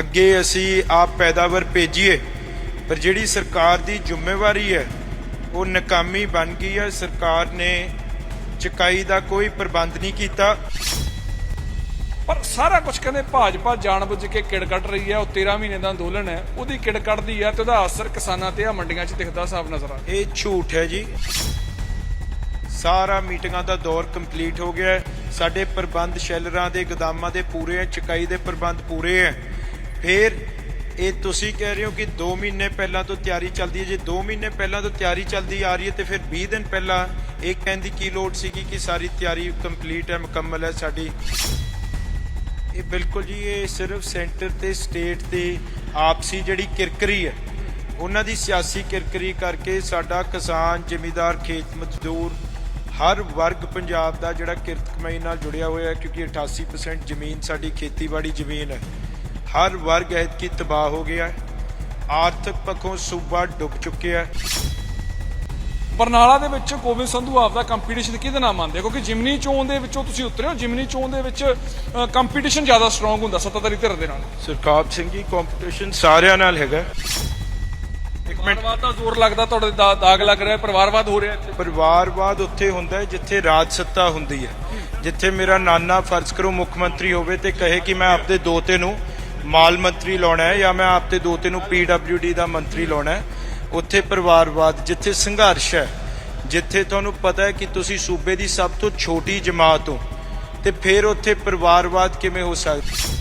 ਅੱਗੇ ਅਸੀਂ ਆਪ ਪੈਦਾਵਾਰ ਭੇਜੀਏ ਪਰ ਜਿਹੜੀ ਸਰਕਾਰ ਦੀ ਜ਼ਿੰਮੇਵਾਰੀ ਹੈ ਉਹ ਨਾਕਾਮੀ ਬਣ ਗਈ ਹੈ। ਸਰਕਾਰ ਨੇ ਚਕਾਈ ਦਾ ਕੋਈ ਪ੍ਰਬੰਧ ਨਹੀਂ ਕੀਤਾ। ਪਰ ਸਾਰਾ ਕੁਝ ਕਹਿੰਦੇ ਭਾਜਪਾ ਜਾਣਬੁੱਝ ਕੇ ਕਿੜ ਕੱਢ ਰਹੀ ਹੈ ਉਹ 13 ਮਹੀਨੇ ਦਾ ਅੰਦੋਲਨ ਹੈ ਉਹਦੀ ਕਿੜ ਕੱਢਦੀ ਹੈ ਤੇ ਉਹਦਾ ਅਸਰ ਕਿਸਾਨਾਂ ਤੇ ਆ ਮੰਡੀਆਂ 'ਚ ਦਿਖਦਾ ਸਾਫ਼ ਨਜ਼ਰ ਆ। ਇਹ ਝੂਠ ਹੈ ਜੀ। ਸਾਰਾ ਮੀਟਿੰਗਾਂ ਦਾ ਦੌਰ ਕੰਪਲੀਟ ਹੋ ਗਿਆ ਹੈ। ਸਾਡੇ ਪ੍ਰਬੰਧ ਸ਼ੈਲਰਾਂ ਦੇ ਗੋਦਾਮਾਂ ਦੇ ਪੂਰੇ ਹੈ ਚਕਾਈ ਦੇ ਪ੍ਰਬੰਧ ਪੂਰੇ ਹੈ। ਫਿਰ ਇਹ ਤੁਸੀਂ ਕਹਿ ਰਹੇ ਹੋ ਕਿ 2 ਮਹੀਨੇ ਪਹਿਲਾਂ ਤੋਂ ਤਿਆਰੀ ਚੱਲਦੀ ਹੈ। ਜੇ 2 ਮਹੀਨੇ ਪਹਿਲਾਂ ਤੋਂ ਤਿਆਰੀ ਚੱਲਦੀ ਆ ਰਹੀ ਹੈ ਤੇ ਫਿਰ 20 ਦਿਨ ਪਹਿਲਾਂ ਇਹ ਕਹਿਣ ਦੀ ਕੀ ਲੋੜ ਸੀਗੀ ਕਿ ਸਾਰੀ ਤਿਆਰੀ ਕੰਪਲੀਟ ਹੈ, ਮੁਕੰਮਲ ਹੈ ਸਾਡੀ? ਇਹ ਬਿਲਕੁਲ ਜੀ, ਇਹ ਸਿਰਫ ਸੈਂਟਰ ਤੇ ਸਟੇਟ ਤੇ ਆਪਸੀ ਜਿਹੜੀ ਕਿਰਕਰੀ ਹੈ, ਉਹਨਾਂ ਦੀ ਸਿਆਸੀ ਕਿਰਕਰੀ ਕਰਕੇ ਸਾਡਾ ਕਿਸਾਨ, ਜ਼ਿਮੀਦਾਰ, ਖੇਤ ਮਜ਼ਦੂਰ, ਹਰ ਵਰਗ ਪੰਜਾਬ ਦਾ ਜਿਹੜਾ ਕਿਰਤ ਕਮਾਈ ਨਾਲ ਜੁੜਿਆ ਹੋਇਆ ਹੈ, ਕਿਉਂਕਿ 88% ਜ਼ਮੀਨ ਸਾਡੀ ਖੇਤੀਬਾੜੀ ਜ਼ਮੀਨ ਹੈ। ਹਰ ਵਰਗ ਐਤਕੀ ਤਬਾਹ ਹੋ ਗਿਆ ਹੈ? ਆਰਥਿਕ ਪੱਖੋਂ ਸੂਬਾ ਡੁੱਬ ਚੁੱਕਿਆ ਹੈ। ਬਰਨਾਲਾ ਦੇ ਵਿੱਚ ਗੋਬਿੰਦ ਸੰਧੂ ਆਪਦਾ ਕੰਪੀਟੀਸ਼ਨ ਕਿਹਦੇ ਨਾਲ ਮੰਨਦੇ ਕਿਉਂਕਿ ਜਿਮਨੀ ਚੋਣ ਦੇ ਵਿੱਚੋਂ ਤੁਸੀਂ ਉਤਰੇ ਹੋ ਜਿਮਨੀ ਚੋਣ ਦੇ ਵਿੱਚ ਕੰਪੀਟੀਸ਼ਨ ਜ਼ਿਆਦਾ ਸਟਰੋਂਗ ਹੁੰਦਾ ਸੱਤਾਧਾਰੀ ਧਿਰ ਦੇ ਨਾਲ। ਸਰਕਾਰ ਸਿੰਘ ਜੀ ਕੰਪੀਟੀਸ਼ਨ ਸਾਰਿਆਂ ਨਾਲ ਹੈਗਾ ਇੱਕ ਮਿੰਟ। ਪਰਿਵਾਰਵਾਦ ਦਾ ਜ਼ੋਰ ਲੱਗਦਾ ਤੁਹਾਡੇ ਦਾ- ਦਾਗ ਲੱਗ ਰਿਹਾ ਪਰਿਵਾਰਵਾਦ ਹੋ ਰਿਹਾ ਇੱਥੇ। ਪਰਿਵਾਰਵਾਦ ਉੱਥੇ ਹੁੰਦਾ ਜਿੱਥੇ ਰਾਜ ਸੱਤਾ ਹੁੰਦੀ ਹੈ। ਜਿੱਥੇ ਮੇਰਾ ਨਾਨਾ ਫਰਜ਼ ਕਰੋ ਮੁੱਖ ਮੰਤਰੀ ਹੋਵੇ ਤੇ ਕਹੇ ਕਿ ਮੈਂ ਆਪਦੇ ਦੋਤੇ ਨੂੰ ਮਾਲ ਮੰਤਰੀ ਲਾਉਣਾ ਹੈ ਜਾਂ ਮੈਂ ਆਪਦੇ ਤਿੰਨ ਨੂੰ ਪੀਡਬਲਯੂਡੀ ਦਾ ਮੰਤਰੀ ਲਾਉਣਾ ਹੈ, ਉੱਥੇ ਪਰਿਵਾਰਵਾਦ, ਜਿੱਥੇ ਸੰਘਰਸ਼ ਹੈ, ਜਿੱਥੇ ਤੁਹਾਨੂੰ ਪਤਾ ਹੈ ਕਿ ਤੁਸੀਂ ਸੂਬੇ ਦੀ ਸਭ ਤੋਂ ਛੋਟੀ ਜਮਾਤ ਹੋ, ਤੇ ਫਿਰ ਉੱਥੇ ਪਰਿਵਾਰਵਾਦ ਕਿਵੇਂ ਹੋ ਸਕਦਾ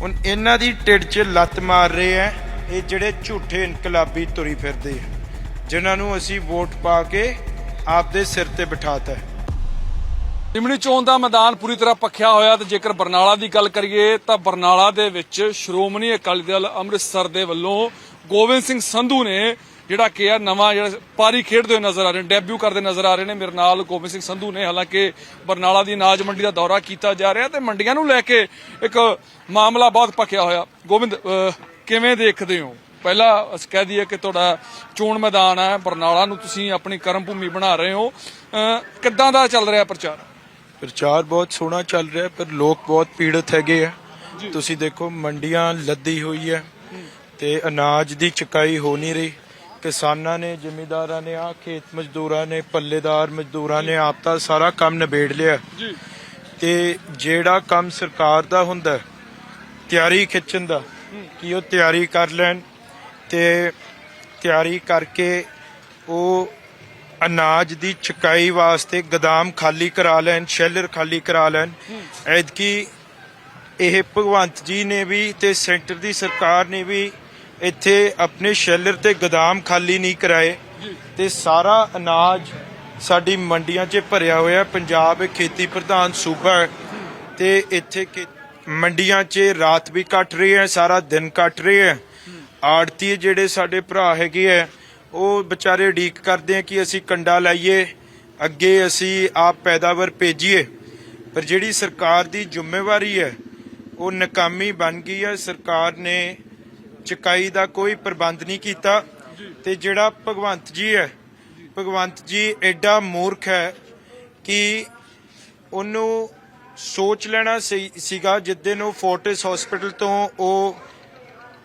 ਹੁਣ ਇਹਨਾਂ ਦੀ ਟਿੜ 'ਚ ਲੱਤ ਮਾਰ ਰਹੇ ਆ ਇਹ ਜਿਹੜੇ ਝੂਠੇ ਇਨਕਲਾਬੀ ਤੁਰੀ ਫਿਰਦੇ ਆ ਜਿਨ੍ਹਾਂ ਨੂੰ ਅਸੀਂ ਵੋਟ ਪਾ ਕੇ ਆਪਦੇ ਸਿਰ ਤੇ ਬਿਠਾਤਾ ਹੈ। ਜਿਮਨੀ ਚੋਣ ਦਾ ਮੈਦਾਨ ਪੂਰੀ ਤਰ੍ਹਾਂ ਪੱਖਿਆ ਹੋਇਆ ਤੇ ਜੇਕਰ ਬਰਨਾਲਾ ਦੀ ਗੱਲ ਕਰੀਏ ਤਾਂ ਬਰਨਾਲਾ ਦੇ ਵਿੱਚ ਸ਼੍ਰੋਮਣੀ ਅਕਾਲੀ ਦਲ ਅੰਮ੍ਰਿਤਸਰ ਦੇ ਵੱਲੋਂ ਗੋਬਿੰਦ ਸਿੰਘ ਸੰਧੂ ਨੇ ਜਿਹੜਾ ਕਿ ਆ ਨਵਾਂ ਜਿਹੜਾ ਪਾਰੀ ਖੇਡਦੇ ਹੋਏ ਨਜ਼ਰ ਆ ਰਹੇ ਨੇ, ਡੈਬਿਊ ਕਰਦੇ ਨਜ਼ਰ ਆ ਰਹੇ ਨੇ। ਮੇਰੇ ਨਾਲ ਗੋਬਿੰਦ ਸਿੰਘ ਸੰਧੂ ਨੇ, ਹਾਲਾਂਕਿ ਬਰਨਾਲਾ ਦੀ ਅਨਾਜ ਮੰਡੀ ਦਾ ਦੌਰਾ ਕੀਤਾ ਜਾ ਰਿਹਾ ਤੇ ਮੰਡੀਆਂ ਨੂੰ ਲੈ ਕੇ ਇੱਕ ਮਾਮਲਾ ਬਹੁਤ ਪੱਕਿਆ ਹੋਇਆ। ਗੋਬਿੰਦ ਕਿਵੇਂ ਦੇਖਦੇ ਹੋ? ਪਹਿਲਾ ਅਸੀਂ ਕਹਿ ਦਈਏ ਕਿ ਤੁਹਾਡਾ ਚੋਣ ਮੈਦਾਨ ਹੈ, ਬਰਨਾਲਾ ਨੂੰ ਤੁਸੀਂ ਆਪਣੀ ਕਰਮ ਭੂਮੀ ਬਣਾ ਰਹੇ ਹੋ। ਕਿੱਦਾਂ ਦਾ ਚੱਲ ਰਿਹਾ ਪ੍ਰਚਾਰ? ਪ੍ਰਚਾਰ ਬਹੁਤ ਸੋਹਣਾ ਚੱਲ ਰਿਹਾ ਪਰ ਲੋਕ ਬਹੁਤ ਪੀੜਤ ਹੈਗੇ ਆ। ਤੁਸੀਂ ਦੇਖੋ ਮੰਡੀਆਂ ਲੱਦੀ ਹੋਈ ਹੈ ਤੇ ਅਨਾਜ ਦੀ ਚਕਾਈ ਹੋ ਨਹੀਂ ਰਹੀ। ਕਿਸਾਨਾਂ ਨੇ ਜ਼ਿਮੀਦਾਰਾਂ ਨੇ ਆ ਖੇਤ ਮਜ਼ਦੂਰਾਂ ਨੇ ਪੱਲੇਦਾਰ ਮਜ਼ਦੂਰਾਂ ਨੇ ਆਪ ਤਾਂ ਸਾਰਾ ਕੰਮ ਨਿਬੇੜ ਲਿਆ। ਤੇ ਜਿਹੜਾ ਕੰਮ ਸਰਕਾਰ ਦਾ ਹੁੰਦਾ ਤਿਆਰੀ ਖਿੱਚਣ ਦਾ ਕਿ ਉਹ ਤਿਆਰੀ ਕਰ ਲੈਣ ਤੇ ਤਿਆਰੀ ਕਰਕੇ ਉਹ ਅਨਾਜ ਦੀ ਚਕਾਈ ਵਾਸਤੇ ਗਦਾਮ ਖਾਲੀ ਕਰਾ ਲੈਣ ਸ਼ੈਲਰ ਖਾਲੀ ਕਰਾ ਲੈਣ। ਐਤਕੀ ਇਹ ਭਗਵੰਤ ਜੀ ਨੇ ਵੀ ਤੇ ਸੈਂਟਰ ਦੀ ਸਰਕਾਰ ਨੇ ਵੀ ਇੱਥੇ ਆਪਣੇ ਸ਼ੈਲਰ ਤੇ ਗਦਾਮ ਖਾਲੀ ਨਹੀਂ ਕਰਾਏ। ਤੇ ਸਾਰਾ ਅਨਾਜ ਸਾਡੀ ਮੰਡੀਆਂ 'ਚ ਭਰਿਆ ਹੋਇਆ ਪੰਜਾਬ ਖੇਤੀ ਪ੍ਰਧਾਨ ਸੂਬਾ ਹੈ। ਤੇ ਇੱਥੇ ਮੰਡੀਆਂ 'ਚ ਰਾਤ ਵੀ ਕੱਟ ਰਹੀ ਹੈ ਸਾਰਾ ਦਿਨ ਕੱਟ ਰਹੇ ਹੈ। ਆੜਤੀ ਜਿਹੜੇ ਸਾਡੇ ਭਰਾ ਹੈਗੇ ਆ ਉਹ ਵਿਚਾਰੇ ਉਡੀਕ ਕਰਦੇ ਆ ਕਿ ਅਸੀਂ ਕੰਡਾ ਲਾਈਏ, ਅੱਗੇ ਅਸੀਂ ਆਪ ਪੈਦਾਵਾਰ ਭੇਜੀਏ। ਪਰ ਜਿਹੜੀ ਸਰਕਾਰ ਦੀ ਜ਼ਿੰਮੇਵਾਰੀ ਹੈ, ਉਹ ਨਾਕਾਮੀ ਬਣ ਗਈ ਹੈ। ਸਰਕਾਰ ਨੇ ਚਕਾਈ ਦਾ ਕੋਈ ਪ੍ਰਬੰਧ ਨਹੀਂ ਕੀਤਾ ਤੇ ਜਿਹੜਾ ਭਗਵੰਤ ਜੀ ਹੈ, ਭਗਵੰਤ ਜੀ ਐਡਾ ਮੂਰਖ ਹੈ ਕਿ ਉਹਨੂੰ ਸੋਚ ਲੈਣਾ ਸਹੀ ਸੀਗਾ ਜਿੱਦਨ ਉਹ ਫੋਰਟਿਸ ਹਸਪੀਟਲ ਤੋਂ ਉਹ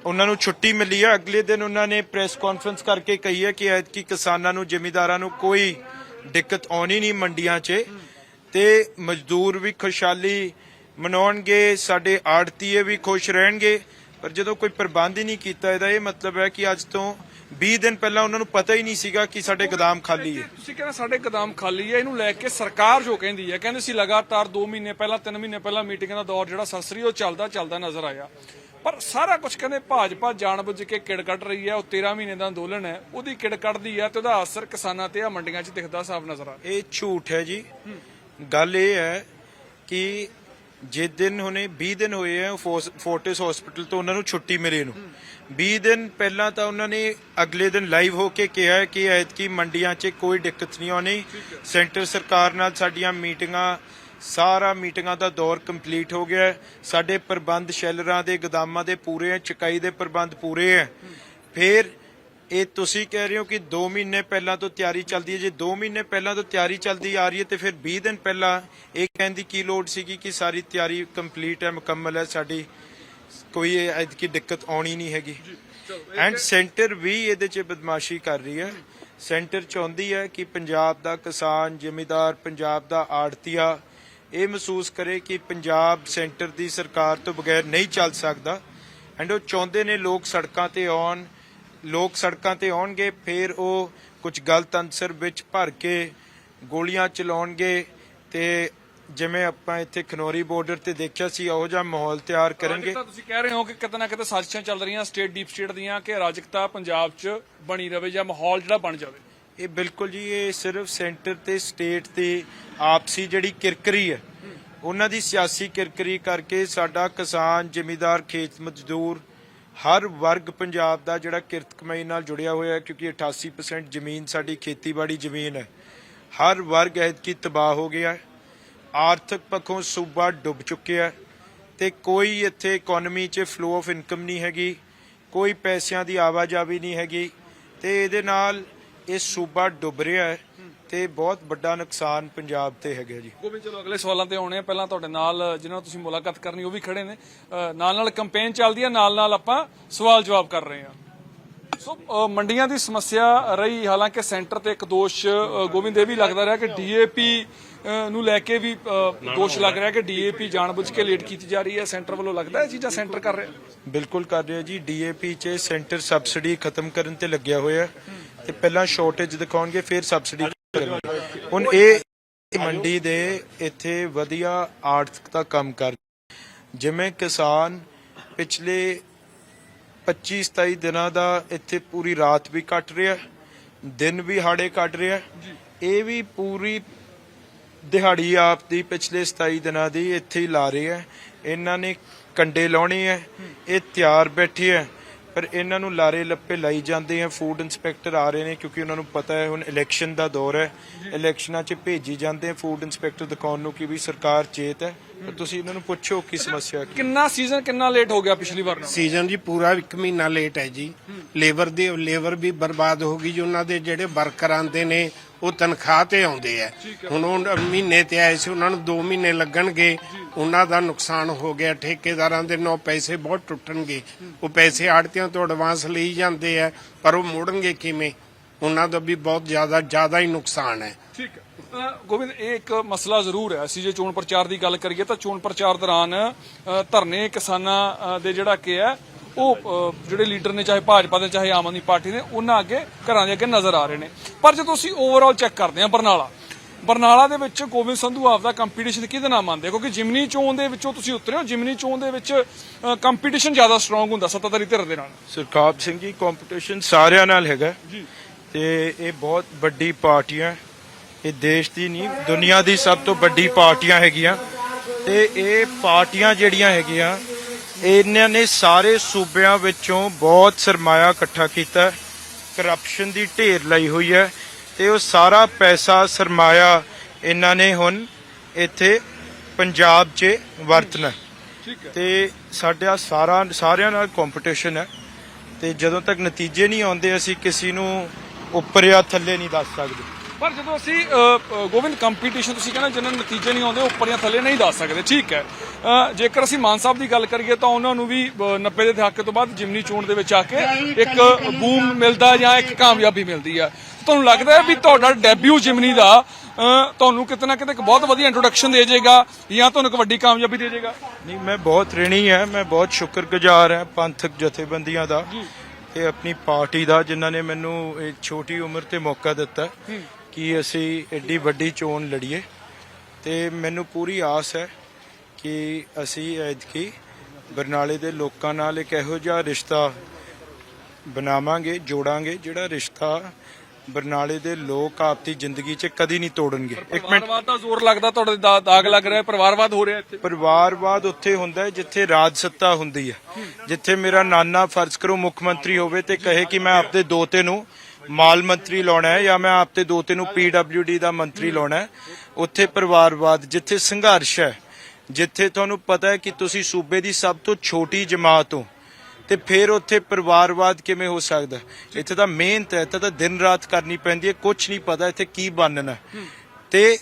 ਉਹਨਾਂ ਨੂੰ ਛੁੱਟੀ ਮਿਲੀ ਹੈ ਅਗਲੇ ਦਿਨ ਉਹਨਾਂ ਨੇ ਪ੍ਰੈਸ ਕਾਨਫਰੰਸ ਕਰਕੇ ਕਹੀ ਹੈ ਕਿ ਐਤਕੀ ਕਿਸਾਨਾਂ ਨੂੰ, ਜ਼ਿਮੀਦਾਰਾਂ ਨੂੰ ਕੋਈ ਦਿੱਕਤ ਆਉਣੀ ਨਹੀਂ ਮੰਡੀਆਂ 'ਚ। ਤੇ ਮਜ਼ਦੂਰ ਵੀ ਖੁਸ਼ਹਾਲੀ ਮਨਾਉਣਗੇ, ਸਾਡੇ ਆੜਤੀਏ ਵੀ ਖੁਸ਼ ਰਹਿਣਗੇ। ਪਰ ਜਦੋਂ ਕੋਈ ਪ੍ਰਬੰਧ ਹੀ ਨਹੀਂ ਕੀਤਾ ਇਹਦਾ, ਇਹ ਮਤਲਬ ਹੈ ਕਿ ਅੱਜ ਤੋਂ 20 ਦਿਨ ਪਹਿਲਾਂ ਉਹਨਾਂ ਨੂੰ ਪਤਾ ਹੀ ਨਹੀਂ ਸੀਗਾ ਕਿ ਸਾਡੇ ਗੋਦਾਮ ਖਾਲੀ ਹੈ। ਤੁਸੀਂ ਕਹਿੰਦੇ ਸਾਡੇ ਗੋਦਾਮ ਖਾਲੀ ਹੈ, ਇਹਨੂੰ ਲੈ ਕੇ ਸਰਕਾਰ ਜੋ ਕਹਿੰਦੀ ਹੈ, ਕਹਿੰਦੇ ਸੀ ਲਗਾਤਾਰ 2 ਮਹੀਨੇ ਪਹਿਲਾਂ 3 ਮਹੀਨੇ ਪਹਿਲਾਂ ਮੀਟਿੰਗਾਂ ਦਾ ਦੌਰ ਜਿਹੜਾ ਸਰਸਰੀ ਉਹ ਚੱਲਦਾ ਚੱਲਦਾ ਨਜ਼ਰ ਆਇਆ। ਪਰ ਸਾਰਾ ਕੁਝ ਕਹਿੰਦੇ ਭਾਜਪਾ ਜਾਣਬੁੱਝ ਕੇ ਕਿੜ ਕੱਢ ਰਹੀ ਹੈ ਉਹ 13 ਮਹੀਨੇ ਦਾ ਅੰਦੋਲਨ ਹੈ ਉਹਦੀ ਕਿੜ ਕੱਢਦੀ ਹੈ ਤੇ ਉਹਦਾ ਅਸਰ ਕਿਸਾਨਾਂ ਤੇ ਆ ਮੰਡੀਆਂ 'ਚ ਦਿਖਦਾ ਸਾਫ਼ ਨਜ਼ਰ ਆ ਇਹ ਝੂਠ ਹੈ ਜੀ। ਗੱਲ ਇਹ ਹੈ ਕਿ ਜੇ ਦਿਨ ਹੁਣੇ 20 ਦਿਨ ਹੋਏ ਆ ਫੋਰਟਿਸ ਹਸਪੀਟਲ ਤੋਂ ਉਹਨਾਂ ਨੂੰ ਛੁੱਟੀ ਮਿਲੇ ਨੂੰ। 20 ਦਿਨ ਪਹਿਲਾਂ ਤਾਂ ਉਹਨਾਂ ਨੇ ਅਗਲੇ ਦਿਨ ਲਾਈਵ ਹੋ ਕੇ ਕਿਹਾ ਕਿ ਐਤਕੀ ਮੰਡੀਆਂ 'ਚ ਕੋਈ ਦਿੱਕਤ ਨਹੀਂ ਆਉਣੀ। ਸੈਂਟਰ ਸਰਕਾਰ ਨਾਲ ਸਾਡੀਆਂ ਮੀਟਿੰਗਾਂ ਸਾਰਾ ਮੀਟਿੰਗਾਂ ਦਾ ਦੌਰ ਕੰਪਲੀਟ ਹੋ ਗਿਆ ਸਾਡੇ ਪ੍ਰਬੰਧ ਸ਼ੈਲਰਾਂ ਦੇ ਗੋਦਾਮਾਂ ਦੇ ਪੂਰੇ ਹੈ ਚਕਾਈ ਦੇ ਪ੍ਰਬੰਧ ਪੂਰੇ ਹੈ। ਫਿਰ ਇਹ ਤੁਸੀਂ ਕਹਿ ਰਹੇ ਹੋ ਕਿ 2 ਮਹੀਨੇ ਪਹਿਲਾਂ ਤੋਂ ਤਿਆਰੀ ਚੱਲਦੀ ਹੈ। ਜੇ 2 ਮਹੀਨੇ ਪਹਿਲਾਂ ਤੋਂ ਤਿਆਰੀ ਚੱਲਦੀ ਆ ਰਹੀ ਹੈ ਤੇ ਫਿਰ 20 ਦਿਨ ਪਹਿਲਾਂ ਇਹ ਕਹਿਣ ਦੀ ਕੀ ਲੋੜ ਸੀਗੀ ਕਿ ਸਾਰੀ ਤਿਆਰੀ ਕੰਪਲੀਟ ਹੈ ਮੁਕੰਮਲ ਹੈ ਸਾਡੀ ਕੋਈ ਐਤਕੀ ਦਿੱਕਤ ਆਉਣੀ ਨਹੀਂ ਹੈਗੀ। ਐਂਡ ਸੈਂਟਰ ਵੀ ਇਹਦੇ 'ਚ ਬਦਮਾਸ਼ੀ ਕਰ ਰਹੀ ਹੈ। ਸੈਂਟਰ ਚਾਹੁੰਦੀ ਹੈ ਕਿ ਪੰਜਾਬ ਦਾ ਕਿਸਾਨ ਜ਼ਿਮੀਦਾਰ ਪੰਜਾਬ ਦਾ ਆੜਤੀਆ ਇਹ ਮਹਿਸੂਸ ਕਰੇ ਕਿ ਪੰਜਾਬ ਸੈਂਟਰ ਦੀ ਸਰਕਾਰ ਤੋਂ ਬਗੈਰ ਨਹੀਂ ਚੱਲ ਸਕਦਾ। ਐਂਡ ਉਹ ਚਾਹੁੰਦੇ ਨੇ ਲੋਕ ਸੜਕਾਂ ਤੇ ਆਉਣ। ਲੋਕ ਸੜਕਾਂ ਤੇ ਆਉਣਗੇ ਫਿਰ ਉਹ ਕੁਝ ਗਲਤ ਅੰਸਰ ਵਿੱਚ ਭਰ ਕੇ ਗੋਲੀਆਂ ਚਲਾਉਣਗੇ। ਤੇ ਜਿਵੇਂ ਆਪਾਂ ਇੱਥੇ ਖਨੌਰੀ ਬਾਰਡਰ ਤੇ ਦੇਖਿਆ ਸੀ ਉਹੋ ਜਿਹਾ ਮਾਹੌਲ ਤਿਆਰ ਕਰਨਗੇ। ਤਾਂ ਤੁਸੀਂ ਕਹਿ ਰਹੇ ਹੋ ਕਿ ਕਿਤੇ ਨਾ ਕਿਤੇ ਸਾਜ਼ਿਸ਼ਾਂ ਚੱਲ ਰਹੀਆਂ ਸਟੇਟ ਡੀਪ ਸਟੇਟ ਦੀਆਂ ਕਿ ਅਰਾਜਕਤਾ ਪੰਜਾਬ 'ਚ ਬਣੀ ਰਵੇ ਜਾਂ ਮਾਹੌਲ ਜਿਹੜਾ ਬਣ ਜਾਵੇ। ਇਹ ਬਿਲਕੁਲ ਜੀ, ਇਹ ਸਿਰਫ ਸੈਂਟਰ ਤੇ, ਸਟੇਟ ਤੇ ਆਪਸੀ ਜਿਹੜੀ ਕਿਰਕਰੀ ਹੈ, ਉਹਨਾਂ ਦੀ ਸਿਆਸੀ ਕਿਰਕਰੀ ਕਰਕੇ ਸਾਡਾ ਕਿਸਾਨ, ਜ਼ਿਮੀਦਾਰ, ਖੇਤ ਮਜ਼ਦੂਰ, ਹਰ ਵਰਗ ਪੰਜਾਬ ਦਾ ਜਿਹੜਾ ਕਿਰਤ ਕਮਾਈ ਨਾਲ ਜੁੜਿਆ ਹੋਇਆ ਹੈ, ਕਿਉਂਕਿ 88% ਜ਼ਮੀਨ ਸਾਡੀ ਖੇਤੀਬਾੜੀ ਜ਼ਮੀਨ ਹੈ। ਹਰ ਵਰਗ ਐਤਕੀ ਤਬਾਹ ਹੋ ਗਿਆ ਆਰਥਿਕ ਪੱਖੋਂ ਸੂਬਾ ਡੁੱਬ ਚੁੱਕਿਆ ਹੈ ਤੇ ਕੋਈ ਇੱਥੇ ਇਕਨੋਮੀ 'ਚ ਫਲੋ ਆਫ ਇਨਕਮ ਨਹੀਂ ਹੈਗੀ, ਕੋਈ ਪੈਸਿਆਂ ਦੀ ਆਵਾਜਾਈ ਨਹੀਂ ਹੈਗੀ ਤੇ ਇਹਦੇ ਨਾਲ ਇਹ ਸੂਬਾ ਡੁੱਬ ਰਿਹਾ ਹੈ ਤੇ ਬਹੁਤ ਵੱਡਾ ਨੁਕਸਾਨ ਪੰਜਾਬ ਤੇ ਹੈਗਾ ਜੀ। ਗੋਬਿੰਦ ਚਲੋ ਅਗਲੇ ਸਵਾਲਾਂ ਤੇ ਆਉਣੇ ਆ। ਪਹਿਲਾਂ ਤੁਹਾਡੇ ਨਾਲ ਨਾਲ ਤੁਸੀਂ ਮੁਲਾਕਾਤ ਕਰਨੀ ਉਹ ਵੀ ਖੜੇ ਨੇ। ਨਾਲ ਨਾਲ ਕੈਂਪੇਨ ਚੱਲਦੀ ਹੈ ਨਾਲ ਨਾਲ ਆਪਾਂ ਸਵਾਲ ਜਵਾਬ ਕਰ ਰਹੇ ਹਾਂ। ਸੋ ਮੰਡੀਆਂ ਦੀ ਸਮੱਸਿਆ ਰਹੀ ਹਾਲਾਂਕਿ ਸੈਂਟਰ ਤੇ ਇੱਕ ਦੋਸ਼ ਗੋਬਿੰਦ ਇਹ ਵੀ ਲੱਗਦਾ ਰਿਹਾ ਕਿ ਡੀਏਪੀ ਨੂੰ ਲੈ ਕੇ ਵੀ ਦੋਸ਼ ਲੱਗ ਰਿਹਾ ਕਿ ਡੀਏਪੀ ਜਾਣਬੁੱਝ ਕੇ ਲੇਟ ਕੀਤੀ ਜਾ ਰਹੀ ਹੈ। ਸੈਂਟਰ ਵੱਲੋਂ ਲੱਗਦਾ ਇਹ ਚੀਜ਼ਾਂ ਸੈਂਟਰ ਕਰ ਰਿਹਾ? ਬਿਲਕੁਲ ਕਰ ਰਿਹਾ ਜੀ। ਡੀਏਪੀ 'ਚ ਸੈਂਟਰ ਸਬਸਿਡੀ ਖਤਮ ਕਰਨ ਤੇ ਲੱਗਿਆ ਹੋਇਆ। ਹੈ ਤੇ ਪਹਿਲਾਂ ਸ਼ਾਰਟੇਜ ਦਿਖਾਉਣਗੇ, ਫਿਰ ਸਬਸਿਡੀ ਹੁਣ ਇਹ ਮੰਡੀ ਦੇ ਇੱਥੇ ਵਧੀਆ ਆਰਥਿਕਤਾ ਕੰਮ ਕਰ ਜਿਵੇਂ ਕਿਸਾਨ ਪਿਛਲੇ 25 27 ਦਿਨਾਂ ਦਾ ਇੱਥੇ ਪੂਰੀ ਰਾਤ ਵੀ ਕੱਟ ਰਿਹਾ, ਦਿਨ ਵੀ ਹਾੜੇ ਕੱਟ ਰਿਹਾ। ਇਹ ਵੀ ਪੂਰੀ ਦਿਹਾੜੀ ਆਪ ਦੀ ਪਿਛਲੇ 27 ਦਿਨਾਂ ਦੀ ਇੱਥੇ ਹੀ ਲਾ ਰਹੇ ਹੈ। ਇਹਨਾਂ ਨੇ ਕੰਡੇ ਲਾਉਣੇ ਹੈ, ਇਹ ਤਿਆਰ ਬੈਠੀ ਹੈ। ਪਰ ਇਹਨਾਂ ਨੂੰ ਲਾਰੇ ਲੱਪੇ ਲਾਈ ਜਾਂਦੇ ਆ ਫੂਡ ਇਨਸਪੈਕਟਰ ਆ ਰਹੇ ਨੇ ਕਿਉਂਕਿ ਉਹਨਾਂ ਨੂੰ ਪਤਾ ਹੈ ਹੁਣ ਇਲੈਕਸ਼ਨ ਦਾ ਦੌਰ ਹੈ। ਇਲੈਕਸ਼ਨਾਂ 'ਚ ਭੇਜੀ ਜਾਂਦੇ ਆ ਫੂਡ ਇਨਸਪੈਕਟਰ ਦਿਖਾਉਣ ਨੂੰ ਕਿ ਵੀ ਸਰਕਾਰ ਚੇਤ ਹੈ। ਪਰ ਤੁਸੀਂ ਇਹਨਾਂ ਨੂੰ ਪੁੱਛੋ ਕੀ ਸਮੱਸਿਆ ਕੀ ਕਿੰਨਾ ਸੀਜ਼ਨ ਕਿੰਨਾ ਲੇਟ ਹੋ ਗਿਆ ਪਿਛਲੀ ਵਾਰ ਨਾਲੋਂ? ਸੀਜ਼ਨ ਜੀ ਪੂਰਾ 1 ਮਹੀਨਾ ਲੇਟ ਹੈ ਜੀ। ਲੇਬਰ ਦੀ ਲੇਬਰ ਵੀ ਬਰਬਾਦ ਹੋ ਗਈ ਜੀ ਉਹਨਾਂ ਦੇ ਜਿਹੜੇ ਵਰਕਰ ਆਂਦੇ ਨੇ ਉਹ ਤਨਖਾਹ ਤੇ ਆਉਂਦੇ ਆ। ਹੁਣ ਉਹ ਮਹੀਨੇ ਤੇ ਆਏ ਸੀ ਉਹਨਾਂ ਨੂੰ 2 ਮਹੀਨੇ ਲੱਗਣਗੇ। ਉਹਨਾਂ ਦਾ ਨੁਕਸਾਨ ਹੋ ਗਿਆ ਠੇਕੇਦਾਰਾਂ ਦੇ ਨੌ ਪੈਸੇ ਬਹੁਤ ਟੁੱਟਣਗੇ। ਉਹ ਪੈਸੇ ਆੜਤੀਆਂ ਤੋਂ ਐਡਵਾਂਸ ਲਈ ਜਾਂਦੇ ਆ ਪਰ ਉਹ ਮੋੜਨਗੇ ਕਿਵੇਂ? ਉਹਨਾਂ ਦਾ ਵੀ ਬਹੁਤ ਜ਼ਿਆਦਾ ਜ਼ਿਆਦਾ ਹੀ ਨੁਕਸਾਨ ਹੈ। ਠੀਕ ਗੋਬਿੰਦ ਇਹ ਇੱਕ ਮਸਲਾ ਜ਼ਰੂਰ ਹੈ। ਅਸੀਂ ਜੇ ਚੋਣ ਪ੍ਰਚਾਰ ਦੀ ਗੱਲ ਕਰੀਏ ਤਾਂ ਚੋਣ ਪ੍ਰਚਾਰ ਦੌਰਾਨ ਧਰਨੇ ਕਿਸਾਨਾਂ ਦੇ ਜਿਹੜਾ ਕਿ ਹੈ ਉਹ ਜਿਹੜੇ ਲੀਡਰ ਨੇ ਚਾਹੇ ਭਾਜਪਾ ਦੇ ਚਾਹੇ ਆਮ ਆਦਮੀ ਪਾਰਟੀ ਦੇ ਉਹਨਾਂ ਅੱਗੇ ਘਰਾਂ ਦੇ ਅੱਗੇ ਨਜ਼ਰ ਆ ਰਹੇ ਨੇ। ਪਰ ਜਦੋਂ ਅਸੀਂ ਓਵਰਆਲ ਚੈੱਕ ਕਰਦੇ ਹਾਂ ਬਰਨਾਲਾ ਬਰਨਾਲਾ ਦੇ ਵਿੱਚ ਗੋਬਿੰਦ ਸੰਧੂ ਆਪ ਦਾ ਕੰਪੀਟੀਸ਼ਨ ਕਿਹਦੇ ਨਾਲ ਮੰਨਦੇ ਕਿਉਂਕਿ ਜਿਮਨੀ ਚੋਣ ਦੇ ਵਿੱਚੋਂ ਤੁਸੀਂ ਉਤਰੇ ਹੋ ਜਿਮਨੀ ਚੋਣ ਦੇ ਵਿੱਚ ਕੰਪੀਟੀਸ਼ਨ ਜ਼ਿਆਦਾ ਸਟਰੋਂਗ ਹੁੰਦਾ ਸੱਤਾਧਾਰੀ ਧਿਰ ਦੇ ਨਾਲ। ਸਰਕਾਬ ਸਿੰਘ ਜੀ ਕੰਪੀਟੀਸ਼ਨ ਸਾਰਿਆਂ ਨਾਲ ਹੈਗਾ। ਜੀ। ਤੇ ਇਹ ਬਹੁਤ ਵੱਡੀ ਪਾਰਟੀਆਂ ਇਹ ਦੇਸ਼ ਦੀ ਨਹੀਂ ਦੁਨੀਆ ਦੀ ਸਭ ਤੋਂ ਵੱਡੀ ਪਾਰਟੀਆਂ ਹੈਗੀਆਂ। ਤੇ ਇਹ ਪਾਰਟੀਆਂ ਜਿਹੜੀਆਂ ਹੈਗੀਆਂ ਇਹਨਾਂ ਨੇ ਸਾਰੇ ਸੂਬਿਆਂ ਵਿੱਚੋਂ ਬਹੁਤ ਸਰਮਾਇਆ ਇਕੱਠਾ ਕੀਤਾ ਕਰਪਸ਼ਨ ਦੀ ਢੇਰ ਲਈ ਹੋਈ ਹੈ ਤੇ ਉਹ ਸਾਰਾ ਪੈਸਾ ਸਰਮਾਇਆ ਇਹਨਾਂ ਨੇ ਹੁਣ ਇੱਥੇ ਪੰਜਾਬ 'ਚ ਵਰਤਣਾ ਤੇ ਸਾਡਾ ਸਾਰਾ ਸਾਰਿਆਂ ਨਾਲ ਕੰਪੀਟੀਸ਼ਨ ਹੈ। ਤੇ ਜਦੋਂ ਤੱਕ ਨਤੀਜੇ ਨਹੀਂ ਆਉਂਦੇ ਅਸੀਂ ਕਿਸੇ ਨੂੰ ਉੱਪਰ ਜਾਂ ਥੱਲੇ ਨਹੀਂ ਦੱਸ ਸਕਦੇ। ਪਰ ਜਦੋਂ ਅਸੀਂ ਗੋਬਿੰਦ ਕੰਪੀਟੀਸ਼ਨ ਤੁਸੀਂ ਕਹਿੰਦੇ ਜਿਨ੍ਹਾਂ ਨੂੰ ਨਤੀਜੇ ਨਹੀਂ ਆਉਂਦੇ ਉੱਪਰ ਜਾਂ ਥੱਲੇ ਨਹੀਂ ਦੱਸ ਸਕਦੇ ਠੀਕ ਹੈ। ਜੇਕਰ ਅਸੀਂ ਮਾਨ ਸਾਹਿਬ ਦੀ ਗੱਲ ਕਰੀਏ ਤਾਂ ਉਹਨਾਂ ਨੂੰ ਵੀ ਅ, 90 ਦੇ ਦਹਾਕੇ ਤੋਂ ਬਾਅਦ ਜਿਮਨੀ ਚੋਣ ਦੇ ਵਿੱਚ ਆ ਕੇ ਇੱਕ ਬੂਮ ਮਿਲਦਾ ਜਾਂ ਇੱਕ ਕਾਮਯਾਬੀ ਮਿਲਦੀ ਆ ਤੁਹਾਨੂੰ ਲੱਗਦਾ ਹੈ ਵੀ ਤੁਹਾਡਾ ਡੈਬਿਊ ਜਿਮਨੀ ਦਾ ਤੁਹਾਨੂੰ ਕਿਤੇ ਨਾ ਕਿਤੇ ਇੱਕ ਬਹੁਤ ਵਧੀਆ ਇੰਟਰੋਡਕਸ਼ਨ ਦੇ ਜਾਏਗਾ ਜਾਂ ਤੁਹਾਨੂੰ ਇੱਕ ਵੱਡੀ ਕਾਮਯਾਬੀ ਦੇ ਜਾਏਗਾ? ਨਹੀਂ ਮੈਂ ਬਹੁਤ ਰਿਣੀ ਹੈ ਮੈਂ ਬਹੁਤ ਸ਼ੁਕਰਗੁਜ਼ਾਰ ਹਾਂ ਪੰਥਕ ਜਥੇਬੰਦੀਆਂ ਦਾ ਤੇ ਆਪਣੀ ਪਾਰਟੀ ਦਾ ਜਿਨ੍ਹਾਂ ਨੇ ਮੈਨੂੰ ਇਹ ਛੋਟੀ ਉਮਰ ਤੇ ਮੌਕਾ ਦਿੱਤਾ। ਕਿ ਅਸੀਂ ਐਡੀ ਵੱਡੀ ਚੋਣ ਲੜੀਏ ਤੇ ਮੈਨੂੰ ਪੂਰੀ ਆਸ ਹੈ ਕਿ ਅਸੀਂ ਐਤਕੀ ਬਰਨਾਲੇ ਦੇ ਲੋਕਾਂ ਨਾਲ ਇੱਕ ਇਹੋ ਜਿਹਾ ਰਿਸ਼ਤਾ ਬਣਾਵਾਂਗੇ ਜੋੜਾਂਗੇ ਜਿਹੜਾ ਰਿਸ਼ਤਾ ਬਰਨਾਲੇ ਦੇ ਲੋਕ ਆਪਦੀ ਜ਼ਿੰਦਗੀ 'ਚ ਕਦੀ ਨਹੀਂ ਤੋੜਨਗੇ। ਇੱਕ ਮਿੰਟ। ਪਰਿਵਾਰਵਾਦ ਦਾ ਜ਼ੋਰ ਲੱਗਦਾ ਤੁਹਾਡੇ ਦਾ- ਦਾਗ ਲੱਗ ਰਿਹਾ ਹੈ ਪਰਿਵਾਰਵਾਦ ਹੋ ਰਿਹਾ ਇੱਥੇ। ਪਰਿਵਾਰਵਾਦ ਉੱਥੇ ਹੁੰਦਾ ਹੈ ਜਿੱਥੇ ਰਾਜ ਸੱਤਾ ਹੁੰਦੀ ਹੈ। ਜਿੱਥੇ ਮੇਰਾ ਨਾਨਾ ਫਰਜ਼ ਕਰੋ ਮੁੱਖ ਮੰਤਰੀ ਹੋਵੇ ਤੇ ਕਹੇ ਕਿ ਮੈਂ ਆਪਦੇ ਦੋਤੇ ਨੂੰ ਮਾਲ ਮੰਤਰੀ ਲਾਉਣਾ ਹੈ ਜਾਂ ਮੈਂ ਆਪਦੇ ਦੋਤੇ ਨੂੰ ਪੀਡਬਲਯੂਡੀ ਦਾ ਮੰਤਰੀ ਲਾਉਣਾ ਹੈ ਉੱਥੇ ਪਰਿਵਾਰਵਾਦ ਜਿੱਥੇ ਸੰਘਰਸ਼ ਹੈ ਜਿੱਥੇ ਤੁਹਾਨੂੰ ਪਤਾ ਹੈ ਕਿ ਤੁਸੀਂ ਸੂਬੇ ਦੀ ਸਭ ਤੋਂ ਛੋਟੀ ਜਮਾਤ ਹੋ ਤੇ ਫਿਰ ਉੱਥੇ ਪਰਿਵਾਰਵਾਦ ਕਿਵੇਂ ਹੋ ਸਕਦਾ ਇੱਥੇ ਤਾਂ ਮਿਹਨਤ ਹੈ ਇੱਥੇ ਤਾਂ ਦਿਨ ਰਾਤ ਕਰਨੀ ਪੈਂਦੀ ਹੈ ਕੁਝ ਨਹੀਂ ਪਤਾ ਇੱਥੇ ਕੀ ਬਣਨਾ ਤੇ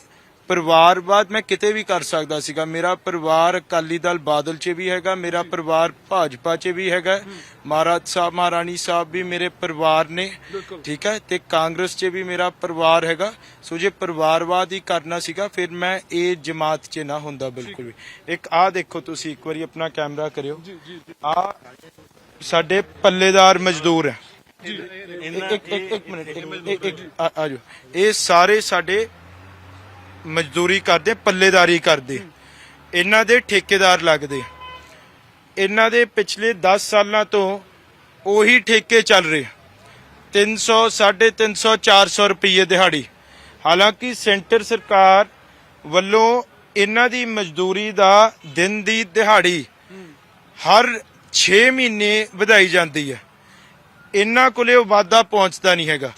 ਪਰਿਵਾਰਵਾਦ ਮੈਂ ਕਿਤੇ ਵੀ ਕਰ ਸਕਦਾ ਸੀਗਾ। ਮੇਰਾ ਪਰਿਵਾਰ ਅਕਾਲੀ ਦਲ ਬਾਦਲ 'ਚ ਵੀ ਹੈਗਾ ਮੇਰਾ ਪਰਿਵਾਰ ਭਾਜਪਾ 'ਚ ਵੀ ਹੈਗਾ। ਮਹਾਰਾਜ ਸਾਹਿਬ ਮਹਾਰਾਣੀ ਸਾਹਿਬ ਵੀ ਮੇਰੇ ਪਰਿਵਾਰ ਨੇ ਠੀਕ ਹੈ? ਤੇ ਕਾਂਗਰਸ 'ਚ ਵੀ ਮੇਰਾ ਪਰਿਵਾਰ ਹੈਗਾ। ਸੋ ਜੇ ਪਰਿਵਾਰਵਾਦ ਹੀ ਕਰਨਾ ਸੀਗਾ ਫਿਰ ਮੈਂ ਇਹ ਜਮਾਤ 'ਚ ਨਾ ਹੁੰਦਾ ਬਿਲਕੁਲ ਵੀ। ਇੱਕ ਆਹ ਦੇਖੋ ਤੁਸੀਂ ਇੱਕ ਵਾਰੀ ਆਪਣਾ ਕੈਮਰਾ ਕਰਿਓ। ਆ ਸਾਡੇ ਪੱਲੇਦਾਰ ਮਜ਼ਦੂਰ ਹੈ। ਇੱਕ ਇੱਕ ਮਿੰਟ ਇੱਕ- ਆ ਆ ਜਾਓ। ਇਹ ਸਾਰੇ ਸਾਡੇ ਮਜ਼ਦੂਰੀ ਕਰਦੇ ਪੱਲੇਦਾਰੀ ਕਰਦੇ। ਇਹਨਾਂ ਦੇ ਠੇਕੇਦਾਰ ਲੱਗਦੇ। ਇਹਨਾਂ ਦੇ ਪਿਛਲੇ 10 ਸਾਲਾਂ ਤੋਂ ਉਹੀ ਠੇਕੇ ਚੱਲ ਰਹੇ। 300 350 400 ਰੁਪਏ ਦਿਹਾੜੀ। ਹਾਲਾਂਕਿ ਸੈਂਟਰ ਸਰਕਾਰ ਵੱਲੋਂ ਇਹਨਾਂ ਦੀ ਮਜ਼ਦੂਰੀ ਦਾ ਦਿਨ ਦੀ ਦਿਹਾੜੀ ਹਰ 6 ਮਹੀਨੇ ਵਧਾਈ ਜਾਂਦੀ ਹੈ। ਇਹਨਾਂ ਕੋਲੇ ਉਹ ਵਾਅਦਾ ਪਹੁੰਚਦਾ ਨਹੀਂ ਹੈਗਾ।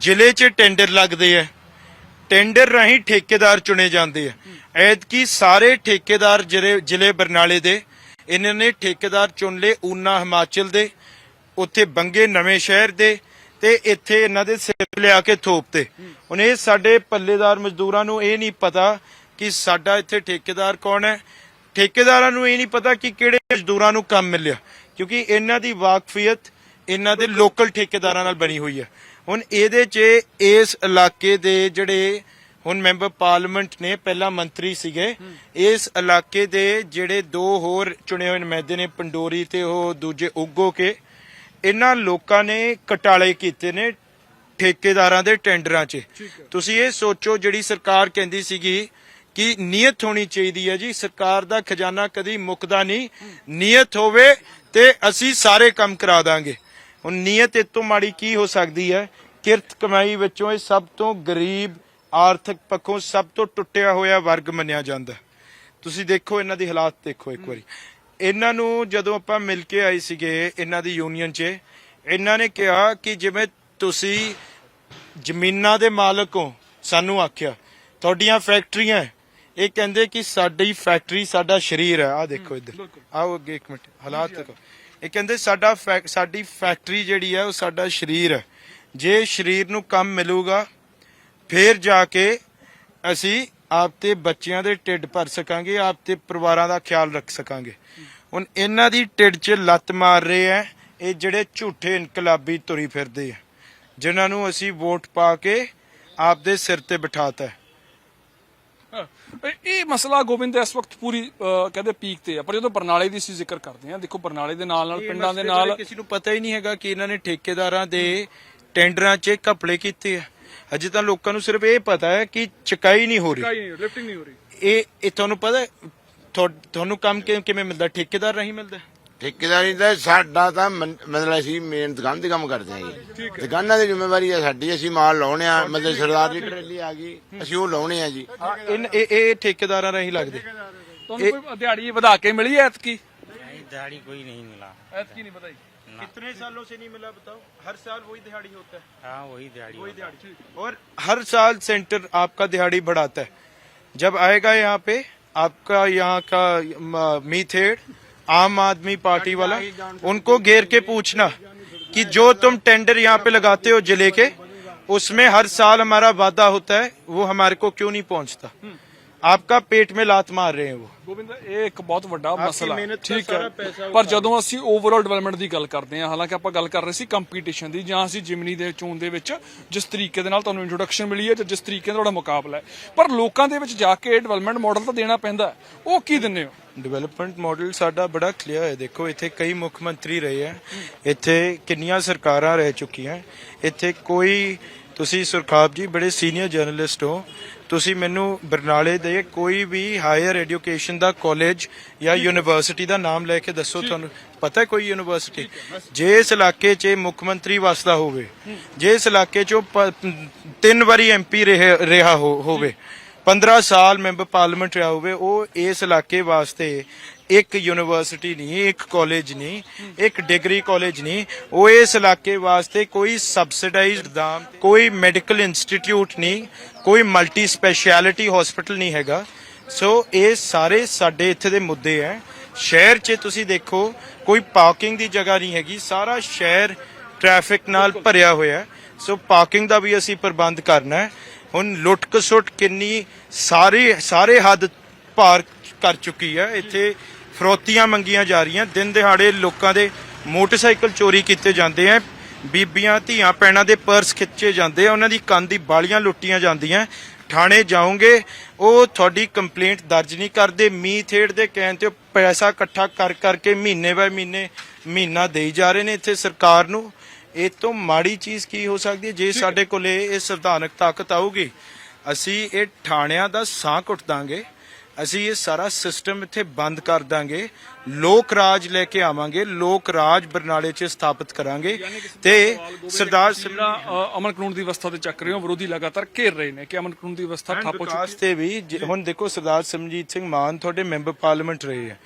ਜ਼ਿਲ੍ਹੇ 'ਚ ਟੈਂਡਰ ਲੱਗਦੇ ਆ ਟੈਂਡਰ ਰਾਹੀਂ ਠੇਕੇਦਾਰ ਚੁਣੇ ਜਾਂਦੇ ਆ। ਐਤਕੀ ਸਾਰੇ ਠੇਕੇਦਾਰ ਜਿਹੜੇ ਜ਼ਿਲ੍ਹੇ ਬਰਨਾਲੇ ਦੇ ਇਹਨਾਂ ਨੇ ਠੇਕੇਦਾਰ ਚੁਣ ਲਏ ਊਨਾ ਹਿਮਾਚਲ ਦੇ ਉੱਥੇ ਬੰਗੇ ਨਵੇਂ ਸ਼ਹਿਰ ਦੇ ਤੇ ਇੱਥੇ ਇਹਨਾਂ ਦੇ ਸਿਰ ਲਿਆ ਕੇ ਥੋਪਤੇ ਹੁਣ ਇਹ ਸਾਡੇ ਪੱਲੇਦਾਰ ਮਜ਼ਦੂਰਾਂ ਨੂੰ ਇਹ ਨਹੀਂ ਪਤਾ ਕਿ ਸਾਡਾ ਇੱਥੇ ਠੇਕੇਦਾਰ ਕੌਣ ਹੈ। ਠੇਕੇਦਾਰਾਂ ਨੂੰ ਇਹ ਨਹੀਂ ਪਤਾ ਕਿ ਕਿਹੜੇ ਮਜ਼ਦੂਰਾਂ ਨੂੰ ਕੰਮ ਮਿਲਿਆ ਕਿਉਂਕਿ ਇਹਨਾਂ ਦੀ ਵਾਕਫੀਅਤ ਇਹਨਾਂ ਦੇ ਲੋਕਲ ਠੇਕੇਦਾਰਾਂ ਨਾਲ ਬਣੀ ਹੋਈ ਹੈ ਹੁਣ ਇਹਦੇ 'ਚ ਇਸ ਇਲਾਕੇ ਦੇ ਜਿਹੜੇ ਹੁਣ ਮੈਂਬਰ ਪਾਰਲੀਮੈਂਟ ਨੇ ਪਹਿਲਾਂ ਮੰਤਰੀ ਸੀਗੇ ਇਸ ਇਲਾਕੇ ਦੇ ਜਿਹੜੇ ਦੋ ਹੋਰ ਚੁਣੇ ਹੋਏ ਨੁਮਾਇੰਦੇ ਨੇ ਪੰਡੋਰੀ ਤੇ ਉਹ ਦੂਜੇ ਉਗੋ ਕੇ ਇਹਨਾਂ ਲੋਕਾਂ ਨੇ ਕਟਾਲੇ ਕੀਤੇ ਨੇ ਠੇਕੇਦਾਰਾਂ ਦੇ ਟੈਂਡਰਾਂ 'ਚ। ਤੁਸੀਂ ਇਹ ਸੋਚੋ ਜਿਹੜੀ ਸਰਕਾਰ ਕਹਿੰਦੀ ਸੀਗੀ ਕਿ ਨੀਅਤ ਹੋਣੀ ਚਾਹੀਦੀ ਹੈ ਜੀ ਸਰਕਾਰ ਦਾ ਖਜ਼ਾਨਾ ਕਦੀ ਮੁੱਕਦਾ ਨਹੀਂ ਨੀਅਤ ਹੋਵੇ ਤੇ ਅਸੀਂ ਸਾਰੇ ਕੰਮ ਕਰਾ ਦਾਂਗੇ। ਹੁਣ ਨੀਅਤ ਇਹ ਤੋਂ ਮਾੜੀ ਕੀ ਹੋ ਸਕਦੀ ਹੈ? ਕਿਰਤ ਕਮਾਈ ਵਿੱਚੋਂ ਇਹ ਸਭ ਤੋਂ ਗਰੀਬ ਆਰਥਿਕ ਪੱਖੋਂ ਸਭ ਤੋਂ ਟੁੱਟਿਆ ਹੋਇਆ ਵਰਗ ਮੰਨਿਆ ਜਾਂਦਾ। ਤੁਸੀਂ ਦੇਖੋ ਇਹਨਾਂ ਦੀ ਹਾਲਾਤ ਦੇਖੋ ਇੱਕ ਵਾਰੀ। ਇਹਨਾਂ ਨੂੰ ਜਦੋਂ ਆਪਾਂ ਮਿਲ ਕੇ ਆਏ ਸੀਗੇ ਇਹਨਾਂ ਦੀ ਯੂਨੀਅਨ 'ਚ ਇਹਨਾਂ ਨੇ ਕਿਹਾ ਕਿ ਜਿਵੇਂ ਤੁਸੀਂ ਜ਼ਮੀਨਾਂ ਦੇ ਮਾਲਕ ਹੋ ਸਾਨੂੰ ਆਖਿਆ ਤੁਹਾਡੀਆਂ ਫੈਕਟਰੀਆਂ। ਇਹ ਕਹਿੰਦੇ ਕਿ ਸਾਡੀ ਫੈਕਟਰੀ ਸਾਡਾ ਸ਼ਰੀਰ ਹੈ। ਆ ਦੇਖੋ ਇੱਧਰ। ਆਓ ਅੱਗੇ ਇੱਕ ਮਿੰਟ। ਹਾਲਾਤ ਦੇਖੋ। ਇਹ ਕਹਿੰਦੇ ਸਾਡਾ ਫੈਕ- ਸਾਡੀ ਫੈਕਟਰੀ ਜਿਹੜੀ ਹੈ ਉਹ ਸਾਡਾ ਸ਼ਰੀਰ ਹੈ। ਜੇ ਸ਼ਰੀਰ ਨੂੰ ਕੰਮ ਮਿਲੂਗਾ, ਫਿਰ ਜਾ ਕੇ ਅਸੀਂ ਆਪ ਤੇ ਬੱਚਿਆਂ ਦੇ ਢਿੱਡ ਭਰ ਸਕਾਂਗੇ ਆਪ ਤੇ ਪਰਿਵਾਰਾਂ ਦਾ ਖਿਆਲ ਰੱਖ ਸਕਾਂਗੇ। ਹੁਣ ਇਹਨਾਂ ਦੀ ਢਿੱਡ 'ਚ ਲੱਤ ਮਾਰ ਰਹੇ ਆ ਇਹ ਜਿਹੜੇ ਝੂਠੇ ਇਨਕਲਾਬੀ ਤੁਰੀ ਫਿਰਦੇ ਆ ਜਿਨ੍ਹਾਂ ਨੂੰ ਅਸੀਂ ਵੋਟ ਪਾ ਕੇ ਆਪ ਦੇ ਸਿਰ ਤੇ ਬਿਠਾਤਾ ਇਹ- ਮਸਲਾ ਗੋਬਿੰਦ ਇਸ ਵਕਤ ਪੂਰੀ ਕਹਿੰਦੇ ਪੀਕ ਤੇ ਆ ਪਰ ਜਦੋਂ ਬਰਨਾਲੇ ਦੀ ਅਸੀਂ ਜ਼ਿਕਰ ਕਰਦੇ ਹਾਂ ਦੇਖੋ ਬਰਨਾਲੇ ਦੇ ਨਾਲ ਨਾਲ ਪਿੰਡਾਂ ਦੇ ਨਾਲ ਕਿਸੇ ਨੂੰ ਪਤਾ ਹੀ ਨਹੀਂ ਹੈਗਾ ਕਿ ਇਹਨਾਂ ਨੇ ਠੇਕੇਦਾਰਾਂ ਦੇ ਟੈਂਡਰਾਂ 'ਚ ਘਪਲੇ ਕੀਤੇ ਆ। ਅਜੇ ਤਾਂ ਲੋਕਾਂ ਨੂੰ ਸਿਰਫ ਇਹ ਪਤਾ ਹੈ ਕਿ ਚਕਾਈ ਨਹੀਂ ਹੋ ਰਹੀ। ਲਿਫਟਿੰਗ ਨਹੀਂ ਹੋ ਰਹੀ। ਇਹ ਇਹ ਤੁਹਾਨੂੰ ਪਤਾ ਤੁਹਾਨੂੰ ਕੰਮ ਕਿਵੇਂ ਮਿਲਦਾ? ਠੇਕੇਦਾਰ ਰਾਹੀਂ ਮਿਲਦਾ ਠੇਕੇਦਾਰੀ ਦਾ ਸਾਡਾ ਤਾਂ ਮਨ- ਮਤਲਬ ਅਸੀਂ ਮੇਨ ਦੁਕਾਨ ਤੇ ਕੰਮ ਕਰਦੇ ਹਾਂ ਜੀ ਦੁਕਾਨਾਂ ਦੀ ਜ਼ਿੰਮੇਵਾਰੀ ਹੈ ਸਾਡੀ ਅਸੀਂ ਮਾਲ ਲਾਉਣੇ ਆ ਮਤਲਬ ਸਰਦਾਰ ਦੀ ਟਰੇਲੀ ਆ ਗਈ ਅਸੀਂ ਉਹ ਲਾਉਣੇ ਆ ਜੀ ਇਹ ਇਹ ਇਹ ਠੇਕੇਦਾਰਾਂ ਰਾਹੀਂ ਲੱਗਦੇ ਤੁਹਾਨੂੰ ਕੋਈ ਦਿਹਾੜੀ ਵਧਾ ਕੇ ਮਿਲੀ ਐ ਐਤਕੀ नहीं दिहाड़ी कोई नहीं मिला ਐਤਕੀ ਨਹੀਂ ਵਧਾਈ कितने सालों से नहीं मिला बताओ हर साल वही दिहाड़ी होता है हाँ वही दिहाड़ी होता है। और हर साल सेंटर आपका दिहाड़ी बढ़ाता है जब आएगा यहाँ पे आपका यहाँ का म- मीथेड़ आम आदमी पार्टी वाला उनको घेर के पूछना कि जो तुम टेंडर यहाँ पे लगाते हो जिले के उसमें हर साल हमारा वादा होता है वो हमारे को क्यों नहीं पहुंचता आपका पेट में लात मार रहे हैं वो ਗੋਬਿੰਦ ਇਹ ਇੱਕ ਬਹੁਤ ਵੱਡਾ ਮਸਲਾ ਹੈ। ਮਿਹਨਤ ਦਾ ਠੀਕ ਸਾਰਾ ਹੈ ਪੈਸਾ ਪਰ ਜਦੋਂ ਅਸੀਂ ਓਵਰਆਲ ਡਿਵੈਲਪਮੈਂਟ ਦੀ ਗੱਲ ਕਰਦੇ ਹਾਂ ਹਾਲਾਂਕਿ ਆਪਾਂ ਗੱਲ ਕਰ ਰਹੇ ਸੀ ਕੰਪੀਟੀਸ਼ਨ ਦੀ ਜਾਂ ਅਸੀਂ ਜਿਮਨੀ ਦੇ ਚੋਣ ਦੇ ਵਿੱਚ ਜਿਸ ਤਰੀਕੇ ਦੇ ਨਾਲ ਤੁਹਾਨੂੰ ਇੰਟਰੋਡਕਸ਼ਨ ਮਿਲੀ ਹੈ ਜਾਂ ਜਿਸ ਤਰੀਕੇ ਨਾਲ ਤੁਹਾਡਾ ਮੁਕਾਬਲਾ ਹੈ ਪਰ ਲੋਕਾਂ ਦੇ ਵਿੱਚ ਜਾ ਕੇ ਡਿਵੈਲਪਮੈਂਟ ਮਾਡਲ ਤਾਂ ਦੇਣਾ ਪੈਂਦਾ ਹੈ। ਉਹ ਕੀ ਦਿੰਦੇ ਹੋ ਡਿਵੈਲਪਮੈਂਟ ਮਾਡਲ ਸਾਡਾ ਬੜਾ ਕਲੀਅਰ ਹੈ। ਦੇਖੋ ਇੱਥੇ ਕਈ ਮੁੱਖ ਮੰਤਰੀ ਰਹੇ ਹੈ। ਇੱਥੇ ਕਿੰਨੀਆਂ ਸਰਕਾਰਾਂ ਰਹਿ ਚੁੱਕੀਆਂ ਇੱਥੇ ਕੋਈ ਤੁਸੀਂ ਸੁਰਖਾਬ ਜੀ ਬੜੇ ਸੀਨੀਅਰ ਜਰਨਲਿਸਟ ਹੋ। ਤੁਸੀਂ ਮੈਨੂੰ ਬਰਨਾਲੇ ਦੇ ਕੋਈ ਵੀ ਹਾਇਰ ਐਜੂਕੇਸ਼ਨ ਦਾ ਕਾਲਜ ਜਾਂ ਯੂਨੀਵਰਸਿਟੀ ਦਾ ਨਾਮ ਲੈ ਕੇ ਦੱਸੋ ਤੁਹਾਨੂੰ। ਪਤਾ ਹੈ ਕੋਈ ਯੂਨੀਵਰਸਿਟੀ ਜੇ ਇਸ ਇਲਾਕੇ 'ਚ ਮੁੱਖ ਮੰਤਰੀ ਵਸਦਾ ਹੋਵੇ ਜੇ ਇਸ ਇਲਾਕੇ 'ਚੋਂ ਤਿੰਨ ਵਾਰੀ ਐਮਪੀ ਰਿਹਾ ਹੋਵੇ 15 ਸਾਲ ਮੈਂਬਰ ਪਾਰਲੀਮੈਂਟ ਰਿਹਾ ਹੋਵੇ, ਉਹ ਇਸ ਇਲਾਕੇ ਵਾਸਤੇ ਇੱਕ ਯੂਨੀਵਰਸਿਟੀ ਨਹੀਂ, ਇੱਕ ਕਾਲਜ ਨਹੀਂ, ਇੱਕ ਡਿਗਰੀ ਕਾਲਜ ਨਹੀਂ, ਉਹ ਇਸ ਇਲਾਕੇ ਵਾਸਤੇ ਕੋਈ ਸਬਸਿਡਾਈਜ਼ਡ ਦਾਮ ਕੋਈ ਮੈਡੀਕਲ ਇੰਸਟੀਚਿਊਟ ਨਹੀਂ, ਕੋਈ ਮਲਟੀ ਸਪੈਸ਼ਲਿਟੀ ਹਸਪੀਟਲ ਨਹੀਂ ਹੈਗਾ। ਸੋ ਇਹ ਸਾਰੇ ਸਾਡੇ ਇੱਥੇ ਦੇ ਮੁੱਦੇ ਹੈ ਸ਼ਹਿਰ 'ਚ ਤੁਸੀਂ ਦੇਖੋ, ਕੋਈ ਪਾਰਕਿੰਗ ਦੀ ਜਗ੍ਹਾ ਨਹੀਂ ਹੈਗੀ, ਸਾਰਾ ਸ਼ਹਿਰ ਟ੍ਰੈਫਿਕ ਨਾਲ ਭਰਿਆ ਹੋਇਆ। ਸੋ ਪਾਰਕਿੰਗ ਦਾ ਵੀ ਅਸੀਂ ਪ੍ਰਬੰਧ ਕਰਨਾ ਹੈ ਹੁਣ ਲੁੱਟਕਸੁੱਟ ਕਿੰਨੀ ਸਾਰੇ ਸਾਰੇ ਹੱਦ ਪਾਰ ਕਰ ਚੁੱਕੀ ਹੈ ਇੱਥੇ ਫਰੋਤੀਆਂ ਮੰਗੀਆਂ ਜਾ ਰਹੀਆਂ। ਦਿਨ ਦਿਹਾੜੇ ਲੋਕਾਂ ਦੇ ਮੋਟਰਸਾਈਕਲ ਚੋਰੀ ਕੀਤੇ ਜਾਂਦੇ ਆ। ਬੀਬੀਆਂ, ਧੀਆਂ ਪੈਣਾ ਦੇ ਪਰਸ ਖਿੱਚੇ ਜਾਂਦੇ ਆ। ਉਹਨਾਂ ਦੀ ਕੰਨ ਦੀ ਬਾਲੀਆਂ ਲੁੱਟੀਆਂ ਜਾਂਦੀਆਂ। ਥਾਣੇ ਜਾਓਗੇ, ਉਹ ਤੁਹਾਡੀ ਕੰਪਲੇਂਟ ਦਰਜ ਨਹੀਂ ਕਰਦੇ। ਮੀਥੇੜ ਦੇ ਕਹਿਣ ਤੇ ਪੈਸਾ ਇਕੱਠਾ ਕਰ ਕਰਕੇ ਮਹੀਨੇ ਬਾਏ ਮਹੀਨੇ ਮਹੀਨਾ ਦੇਈ ਜਾ ਰਹੇ ਨੇ ਇੱਥੇ ਸਰਕਾਰ ਨੂੰ। ਇਹ ਤੋਂ ਮਾੜੀ ਚੀਜ਼ ਕੀ ਹੋ ਸਕਦੀ ਹੈ? ਜੇ ਸਾਡੇ ਕੋਲੇ ਇਹ ਸੰਵਿਧਾਨਕ ਤਾਕਤ ਆਊਗੀ ਅਸੀਂ ਇਹ ਥਾਣਿਆਂ ਦਾ ਸਾਹ ਘੁੱਟ ਦਾਂਗੇ ਅਸੀਂ ਇਹ ਸਾਰਾ ਸਿਸਟਮ ਇੱਥੇ ਬੰਦ ਕਰ ਦਾਂਗੇ ਲੋਕ ਰਾਜ ਲੈ ਕੇ ਆਵਾਂਗੇ ਲੋਕ ਰਾਜ ਬਰਨਾਲੇ 'ਚ ਸਥਾਪਿਤ ਕਰਾਂਗੇ ਤੇ ਸਰਦਾਰ ਅ, ਅਮਨ ਕਾਨੂੰਨ ਦੀ ਵਿਵਸਥਾ ਤੇ ਚੱਕ ਰਹੇ ਹੋ ਵਿਰੋਧੀ ਲਗਾਤਾਰ ਘੇਰ ਰਹੇ ਨੇ ਕਿ ਅਮਨ ਕਾਨੂੰਨ ਦੀ ਵਿਵਸਥਾ ਠੱਪ ਹੋ ਚੁੱਕੀ ਤੇ ਵੀ ਹੁਣ ਦੇਖੋ ਸਰਦਾਰ ਸਿਮਰਜੀਤ ਸਿੰਘ ਮਾਨ ਤੁਹਾਡੇ ਮੈਂਬਰ ਪਾਰਲੀਮੈਂਟ ਰਹੇ ਆ।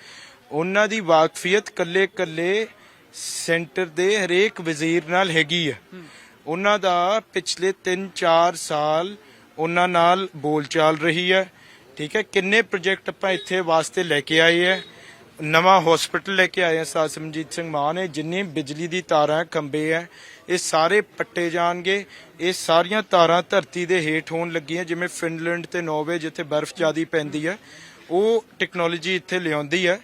ਉਹਨਾਂ ਦੀ ਵਾਕਫੀਅਤ ਕੱਲੇ ਕੱਲੇ ਸੈਂਟਰ ਦੇ ਹਰੇਕ ਵਜ਼ੀਰ ਨਾਲ ਹੈਗੀ ਆ। ਉਹਨਾਂ ਦਾ ਪਿਛਲੇ 3-4 ਸਾਲ ਉਹਨਾਂ ਨਾਲ ਬੋਲਚਾਲ ਰਹੀ ਹੈ ਠੀਕ ਹੈ ਕਿੰਨੇ ਪ੍ਰੋਜੈਕਟ ਆਪਾਂ ਇੱਥੇ ਵਾਸਤੇ ਲੈ ਕੇ ਆਏ ਹੈ ਨਵਾਂ ਹਸਪੀਟਲ ਲੈ ਕੇ ਆਏ ਆ, ਸਰਦਾਰ ਸਿਮਰਜੀਤ ਸਿੰਘ ਮਾਨ ਨੇ, ਜਿੰਨੀ ਬਿਜਲੀ ਦੀ ਤਾਰਾਂ ਖੰਬੇ ਹੈ ਇਹ ਸਾਰੇ ਪੱਟੇ ਜਾਣਗੇ। ਇਹ ਸਾਰੀਆਂ ਤਾਰਾਂ ਧਰਤੀ ਦੇ ਹੇਠ ਹੋਣ ਲੱਗੀਆਂ, ਜਿਵੇਂ ਫਿਨਲੈਂਡ ਤੇ ਨਾਰਵੇ, ਜਿੱਥੇ ਬਰਫ਼ ਜ਼ਿਆਦੀ ਪੈਂਦੀ ਹੈ ਉਹ ਟੈਕਨੋਲੋਜੀ ਇੱਥੇ ਲਿਆਉਂਦੀ ਹੈ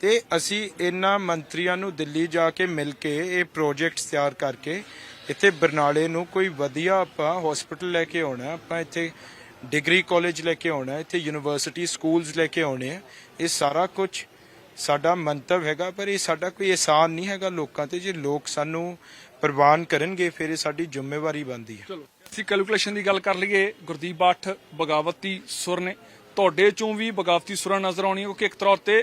ਤੇ ਅਸੀਂ ਇਹਨਾਂ ਮੰਤਰੀਆਂ ਨੂੰ ਦਿੱਲੀ ਜਾ ਕੇ ਮਿਲ ਕੇ ਇਹ ਪ੍ਰੋਜੈਕਟਸ ਤਿਆਰ ਕਰਕੇ ਇੱਥੇ ਬਰਨਾਲੇ ਨੂੰ ਕੋਈ ਵਧੀਆ ਆਪਾਂ ਹਸਪੀਟਲ ਲੈ ਕੇ ਆਉਣਾ ਆਪਾਂ ਇੱਥੇ ਡਿਗਰੀ ਕਾਲਜ ਲੈ ਕੇ ਆਉਣਾ ਇੱਥੇ ਯੂਨੀਵਰਸਿਟੀ ਸਕੂਲਸ ਲੈ ਕੇ ਆਉਣੇ ਆ ਇਹ ਸਾਰਾ ਕੁਝ ਸਾਡਾ ਮੰਤਵ ਹੈਗਾ, ਪਰ ਇਹ ਸਾਡਾ ਕੋਈ ਆਸਾਨ ਨਹੀਂ ਹੈਗਾ ਲੋਕਾਂ ਤੇ ਜੇ ਲੋਕ ਸਾਨੂੰ ਪ੍ਰਵਾਨ ਕਰਨਗੇ, ਫਿਰ ਇਹ ਸਾਡੀ ਜ਼ਿੰਮੇਵਾਰੀ ਬਣਦੀ ਹੈ। ਚਲੋ, ਅਸੀਂ ਕੈਲਕੂਲੇਸ਼ਨ ਦੀ ਗੱਲ ਕਰ ਲਈਏ। ਗੁਰਦੀਪ ਬਾਠ, ਬਗਾਵਤੀ ਸੁਰ ਨੇ। ਤੁਹਾਡੇ ਚੋਂ ਵੀ ਬਗਾਵਤੀ ਸੁਰਾਂ ਨਜ਼ਰ ਆਉਣੀਆਂ ਕਿਉਂਕਿ ਇੱਕ ਤੌਰ ਤੇ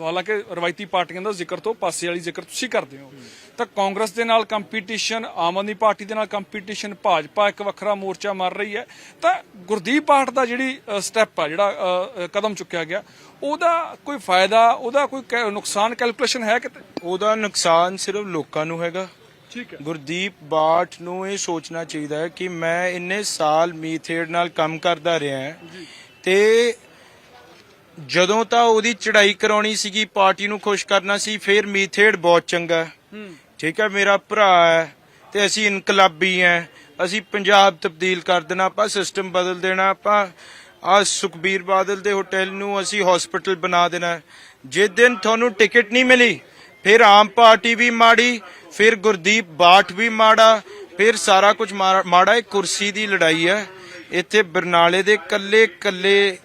ਹਾਲਾਂਕਿ ਰਵਾਇਤੀ ਪਾਰਟੀਆਂ ਦਾ ਜ਼ਿਕਰ ਤੋਂ ਪਾਸੇ ਵਾਲੀ ਜ਼ਿਕਰ ਤੁਸੀਂ ਕਰਦੇ ਹੋ। ਤਾਂ ਕਾਂਗਰਸ ਦੇ ਨਾਲ ਕੰਪੀਟੀਸ਼ਨ ਆਮ ਆਦਮੀ ਪਾਰਟੀ ਦੇ ਨਾਲ ਕੰਪੀਟੀਸ਼ਨ ਭਾਜਪਾ ਇੱਕ ਵੱਖਰਾ ਮੋਰਚਾ ਮਾਰ ਰਹੀ ਹੈ। ਤਾਂ ਗੁਰਦੀਪ ਬਾਠ ਦਾ ਜਿਹੜੀ ਸਟੈਪ ਆ ਜਿਹੜਾ ਕਦਮ ਚੁੱਕਿਆ ਗਿਆ ਉਹਦਾ ਕੋਈ ਫਾਇਦਾ ਉਹਦਾ ਕੋਈ ਕੈ- ਨੁਕਸਾਨ ਕੈਲਕੂਲੇਸ਼ਨ ਹੈ ਕਿਤੇ? ਉਹਦਾ ਨੁਕਸਾਨ ਸਿਰਫ ਲੋਕਾਂ ਨੂੰ ਹੈਗਾ। ਠੀਕ ਹੈ। ਗੁਰਦੀਪ ਬਾਠ ਨੂੰ ਇਹ ਸੋਚਣਾ ਚਾਹੀਦਾ ਹੈ ਕਿ ਮੈਂ ਇੰਨੇ ਸਾਲ ਮੀਥੇਡ ਨਾਲ ਕੰਮ ਕਰਦਾ ਰਿਹਾ ਹਾਂ ਤੇ ਜਦੋਂ ਤਾਂ ਉਹਦੀ ਚੜ੍ਹਾਈ ਕਰਾਉਣੀ ਸੀਗੀ ਪਾਰਟੀ ਨੂੰ ਖੁਸ਼ ਕਰਨਾ ਸੀ ਫਿਰ ਮੀਥੇਡ ਬਹੁਤ ਚੰਗਾ। ਠੀਕ ਹੈ ਮੇਰਾ ਭਰਾ ਹੈ ਤੇ ਅਸੀਂ ਇਨਕਲਾਬੀ ਹੈ। ਅਸੀਂ ਪੰਜਾਬ ਤਬਦੀਲ ਕਰ ਦੇਣਾ ਆਪਾਂ ਸਿਸਟਮ ਬਦਲ ਦੇਣਾ ਆਪਾਂ ਆ ਸੁਖਬੀਰ ਬਾਦਲ ਦੇ ਹੋਟਲ ਨੂੰ ਅਸੀਂ ਹਸਪੀਟਲ ਬਣਾ ਦੇਣਾ ਜਿਸ ਦਿਨ ਤੁਹਾਨੂੰ ਟਿਕਟ ਨਹੀਂ ਮਿਲੀ ਫਿਰ ਆਮ ਪਾਰਟੀ ਵੀ ਮਾੜੀ ਫਿਰ ਗੁਰਦੀਪ ਬਾਠ ਵੀ ਮਾੜਾ ਫਿਰ ਸਾਰਾ ਕੁਝ ਮਾੜਾ ਇਹ ਕੁਰਸੀ ਦੀ ਲੜਾਈ ਹੈ। ਇੱਥੇ ਬਰਨਾਲੇ ਦੇ ਕੱਲੇ ਕੱਲੇ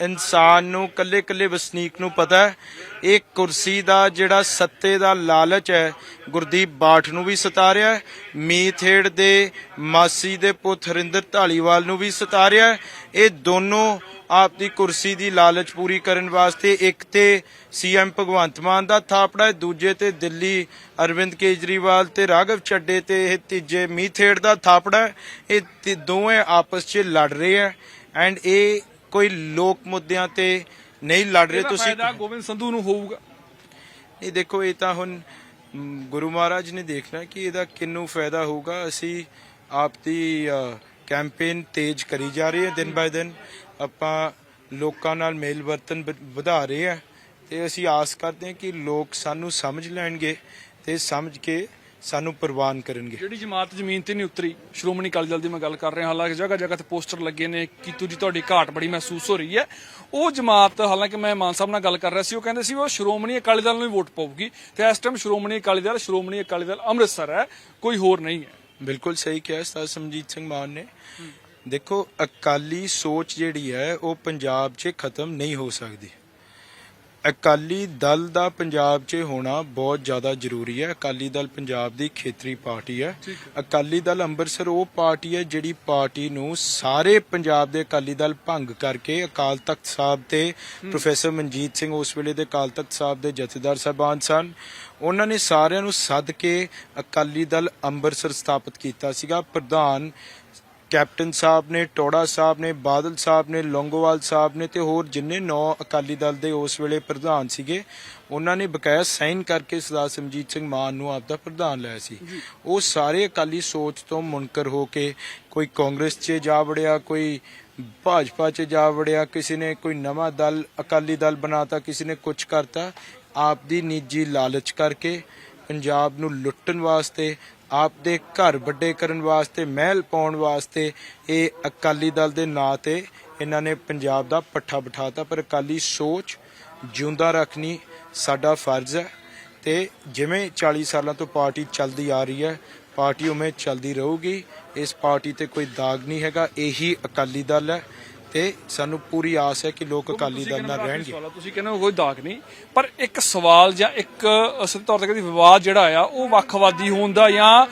ਇਨਸਾਨ ਨੂੰ ਕੱਲੇ ਕੱਲੇ ਵਸਨੀਕ ਨੂੰ ਪਤਾ ਹੈ, ਇਹ ਕੁਰਸੀ ਦਾ ਜਿਹੜਾ ਸੱਤੇ ਦਾ ਲਾਲਚ ਹੈ, ਗੁਰਦੀਪ ਬਾਠ ਨੂੰ ਵੀ ਸਤਾ ਰਿਹਾ ਹੈ ਮੀਥੇੜ ਦੇ ਮਾਸੀ ਦੇ ਪੁੱਤ ਹਰਿੰਦਰ ਢਾਲੀਵਾਲ ਨੂੰ ਵੀ ਸਤਾ ਰਿਹਾ ਹੈ। ਇਹ ਦੋਨੋਂ ਆਪ ਦੀ ਕੁਰਸੀ ਦੀ ਲਾਲਚ ਪੂਰੀ ਕਰਨ ਵਾਸਤੇ ਇੱਕ ਤੇ ਸੀਐਮ ਭਗਵੰਤ ਮਾਨ ਦਾ ਥਾਪੜਾ ਹੈ, ਦੂਜੇ ਤੇ ਦਿੱਲੀ ਅਰਵਿੰਦ ਕੇਜਰੀਵਾਲ ਤੇ ਰਾਘਵ ਚੱਡੇ ਤੇ ਇਹ ਤੀਜੇ ਮੀਥੇੜ ਦਾ ਥਾਪੜਾ ਹੈ। ਇਹ ਤੀ- ਦੋਵੇਂ ਆਪਸ 'ਚ ਲੜ ਰਹੇ ਹੈ। ਐਂਡ ਇਹ ਕੋਈ ਲੋਕ ਮੁੱਦਿਆਂ ਤੇ ਨਹੀਂ ਲੜ ਰਹੇ ਤੁਸੀਂ ਫਾਇਦਾ ਗੋਬਿੰਦ ਸੰਧੂ ਨੂੰ ਹੋਊਗਾ। ਇਹ ਦੇਖੋ ਇਹ ਤਾਂ ਹੁਣ ਗੁਰੂ ਮਹਾਰਾਜ ਨੇ ਦੇਖਣਾ ਕਿ ਇਹਦਾ ਕਿੰਨੂੰ ਫਾਇਦਾ ਹੋਊਗਾ। ਅਸੀਂ ਆਪ ਦੀ ਕੈਂਪੇਨ ਤੇਜ਼ ਕਰੀ ਜਾ ਰਹੇ ਹਾਂ ਦਿਨ ਬਾਏ ਦਿਨ। ਆਪਾਂ ਲੋਕਾਂ ਨਾਲ ਮੇਲ ਵਰਤਨ ਵਧਾ ਰਹੇ ਹਾਂ। ਤੇ ਅਸੀਂ ਆਸ ਕਰਦੇ ਹਾਂ ਕਿ ਲੋਕ ਸਾਨੂੰ ਸਮਝ ਲੈਣਗੇ ਤੇ ਸਮਝ ਕੇ ਸਾਨੂੰ ਪ੍ਰਵਾਨ ਕਰਨਗੇ। ਜਿਹੜੀ ਜਮਾਤ ਜ਼ਮੀਨ ਤੇ ਨਹੀਂ ਉਤਰੀ ਸ਼੍ਰੋਮਣੀ ਅਕਾਲੀ ਦਲ ਦੀ ਮੈਂ ਗੱਲ ਕਰ ਰਿਹਾ ਹਾਲਾਂਕਿ ਜਗ੍ਹਾ ਜਗ੍ਹਾ ਤੇ ਪੋਸਟਰ ਲੱਗੇ ਨੇ ਕਿ ਤੁਜੀ ਤੁਹਾਡੀ ਘਾਟ ਬੜੀ ਮਹਿਸੂਸ ਹੋ ਰਹੀ ਹੈ। ਉਹ ਜਮਾਤ ਹਾਲਾਂਕਿ ਮੈਂ ਮਾਨ ਸਾਹਿਬ ਨਾਲ ਗੱਲ ਕਰ ਰਿਹਾ ਸੀ ਉਹ ਕਹਿੰਦੇ ਸੀ ਉਹ ਸ਼੍ਰੋਮਣੀ ਅਕਾਲੀ ਦਲ ਨੂੰ ਹੀ ਵੋਟ ਪਾਊਗੀ। ਤੇ ਇਸ ਟਾਈਮ ਸ਼੍ਰੋਮਣੀ ਅਕਾਲੀ ਦਲ ਸ਼੍ਰੋਮਣੀ ਅਕਾਲੀ ਦਲ ਅੰਮ੍ਰਿਤਸਰ ਹੈ ਕੋਈ ਹੋਰ ਨਹੀਂ ਹੈ। ਬਿਲਕੁਲ ਸਹੀ ਕਿਹਾ ਸਰ ਸਮਜੀਤ ਸਿੰਘ ਮਾਨ ਨੇ। ਦੇਖੋ ਅਕਾਲੀ ਸੋਚ ਜਿਹੜੀ ਹੈ ਉਹ ਪੰਜਾਬ 'ਚ ਖਤਮ ਨਹੀਂ ਹੋ ਸਕਦੀ। ਅਕਾਲੀ ਦਲ ਦਾ ਪੰਜਾਬ 'ਚ ਹੋਣਾ ਬਹੁਤ ਜ਼ਿਆਦਾ ਜ਼ਰੂਰੀ ਹੈ। ਅਕਾਲੀ ਦਲ ਪੰਜਾਬ ਦੀ ਖੇਤਰੀ ਪਾਰਟੀ ਹੈ। ਅਕਾਲੀ ਦਲ ਅੰਮ੍ਰਿਤਸਰ ਉਹ ਪਾਰਟੀ ਹੈ ਜਿਹੜੀ ਪਾਰਟੀ ਨੂੰ ਸਾਰੇ ਪੰਜਾਬ ਦੇ ਅਕਾਲੀ ਦਲ ਭੰਗ ਕਰਕੇ ਅਕਾਲ ਤਖਤ ਸਾਹਿਬ ਤੇ ਪ੍ਰੋਫੈਸਰ ਮਨਜੀਤ ਸਿੰਘ ਉਸ ਵੇਲੇ ਦੇ ਅਕਾਲ ਤਖਤ ਸਾਹਿਬ ਦੇ ਜਥੇਦਾਰ ਸਾਹਿਬਾਨ ਸਨ। ਉਹਨਾਂ ਨੇ ਸਾਰਿਆਂ ਨੂੰ ਸੱਦ ਕੇ ਅਕਾਲੀ ਦਲ ਅੰਮ੍ਰਿਤਸਰ ਸਥਾਪਿਤ ਕੀਤਾ ਸੀਗਾ। ਪ੍ਰਧਾਨ ਕੈਪਟਨ ਸਾਹਿਬ ਨੇ ਟੋੜਾ ਸਾਹਿਬ ਨੇ ਬਾਦਲ ਸਾਹਿਬ ਨੇ ਲੌਂਗੋਵਾਲ ਸਾਹਿਬ ਨੇ ਤੇ ਹੋਰ ਜਿੰਨੇ ਨੌ ਅਕਾਲੀ ਦਲ ਦੇ ਉਸ ਵੇਲੇ ਪ੍ਰਧਾਨ ਸੀਗੇ ਉਹਨਾਂ ਨੇ ਬਕਾਇਆ ਸਾਈਨ ਕਰਕੇ ਸਰਦਾਰ ਸਿਮਜੀਤ ਸਿੰਘ ਮਾਨ ਨੂੰ ਆਪਦਾ ਪ੍ਰਧਾਨ ਲਾਇਆ ਸੀ। ਉਹ ਸਾਰੇ ਅਕਾਲੀ ਸੋਚ ਤੋਂ ਮੁਨਕਰ ਹੋ ਕੇ ਕੋਈ ਕਾਂਗਰਸ 'ਚ ਜਾ ਵੜਿਆ ਕੋਈ ਭਾਜਪਾ 'ਚ ਜਾ ਵੜਿਆ ਕਿਸੇ ਨੇ ਕੋਈ ਨਵਾਂ ਦਲ ਅਕਾਲੀ ਦਲ ਬਣਾਤਾ ਕਿਸੇ ਨੇ ਕੁਝ ਕਰਤਾ ਆਪਦੀ ਨਿੱਜੀ ਲਾਲਚ ਕਰਕੇ ਪੰਜਾਬ ਨੂੰ ਲੁੱਟਣ ਵਾਸਤੇ ਆਪਦੇ ਘਰ ਵੱਡੇ ਕਰਨ ਵਾਸਤੇ, ਮਹਿਲ ਪਾਉਣ ਵਾਸਤੇ ਇਹ ਅਕਾਲੀ ਦਲ ਦੇ ਨਾਂ ਤੇ ਇਹਨਾਂ ਨੇ ਪੰਜਾਬ ਦਾ ਪੱਠਾ ਬਿਠਾਤਾ। ਪਰ ਅਕਾਲੀ ਸੋਚ ਜਿਉਂਦਾ ਰੱਖਣੀ ਸਾਡਾ ਫਰਜ਼ ਹੈ ਤੇ ਜਿਵੇਂ 40 ਸਾਲਾਂ ਤੋਂ ਪਾਰਟੀ ਚੱਲਦੀ ਆ ਰਹੀ ਹੈ, ਪਾਰਟੀ ਉਵੇਂ ਚੱਲਦੀ ਰਹੂਗੀ। ਇਸ ਪਾਰਟੀ ਤੇ ਕੋਈ ਦਾਗ ਨਹੀਂ ਹੈਗਾ, ਇਹੀ ਅਕਾਲੀ ਦਲ ਹੈ। ਤੇ ਸਾਨੂੰ ਪੂਰੀ ਆਸ ਹੈ ਕਿ ਲੋਕ ਅਕਾਲੀ ਦਲ ਨਾਲ ਰਹਿਣਗੇ। ਆ, ਤੁਸੀਂ ਕਹਿੰਦੇ ਹੋ ਕੋਈ ਦਾਗ ਨਹੀਂ ਪਰ ਇੱਕ ਸਵਾਲ ਜਾਂ ਇੱਕ ਅਸਲ ਤੌਰ ਤੇ ਕਹਿੰਦੀ ਵਿਵਾਦ ਜਿਹੜਾ ਆ ਉਹ ਵੱਖਵਾਦੀ ਹੋਣ ਦਾ ਜਾਂ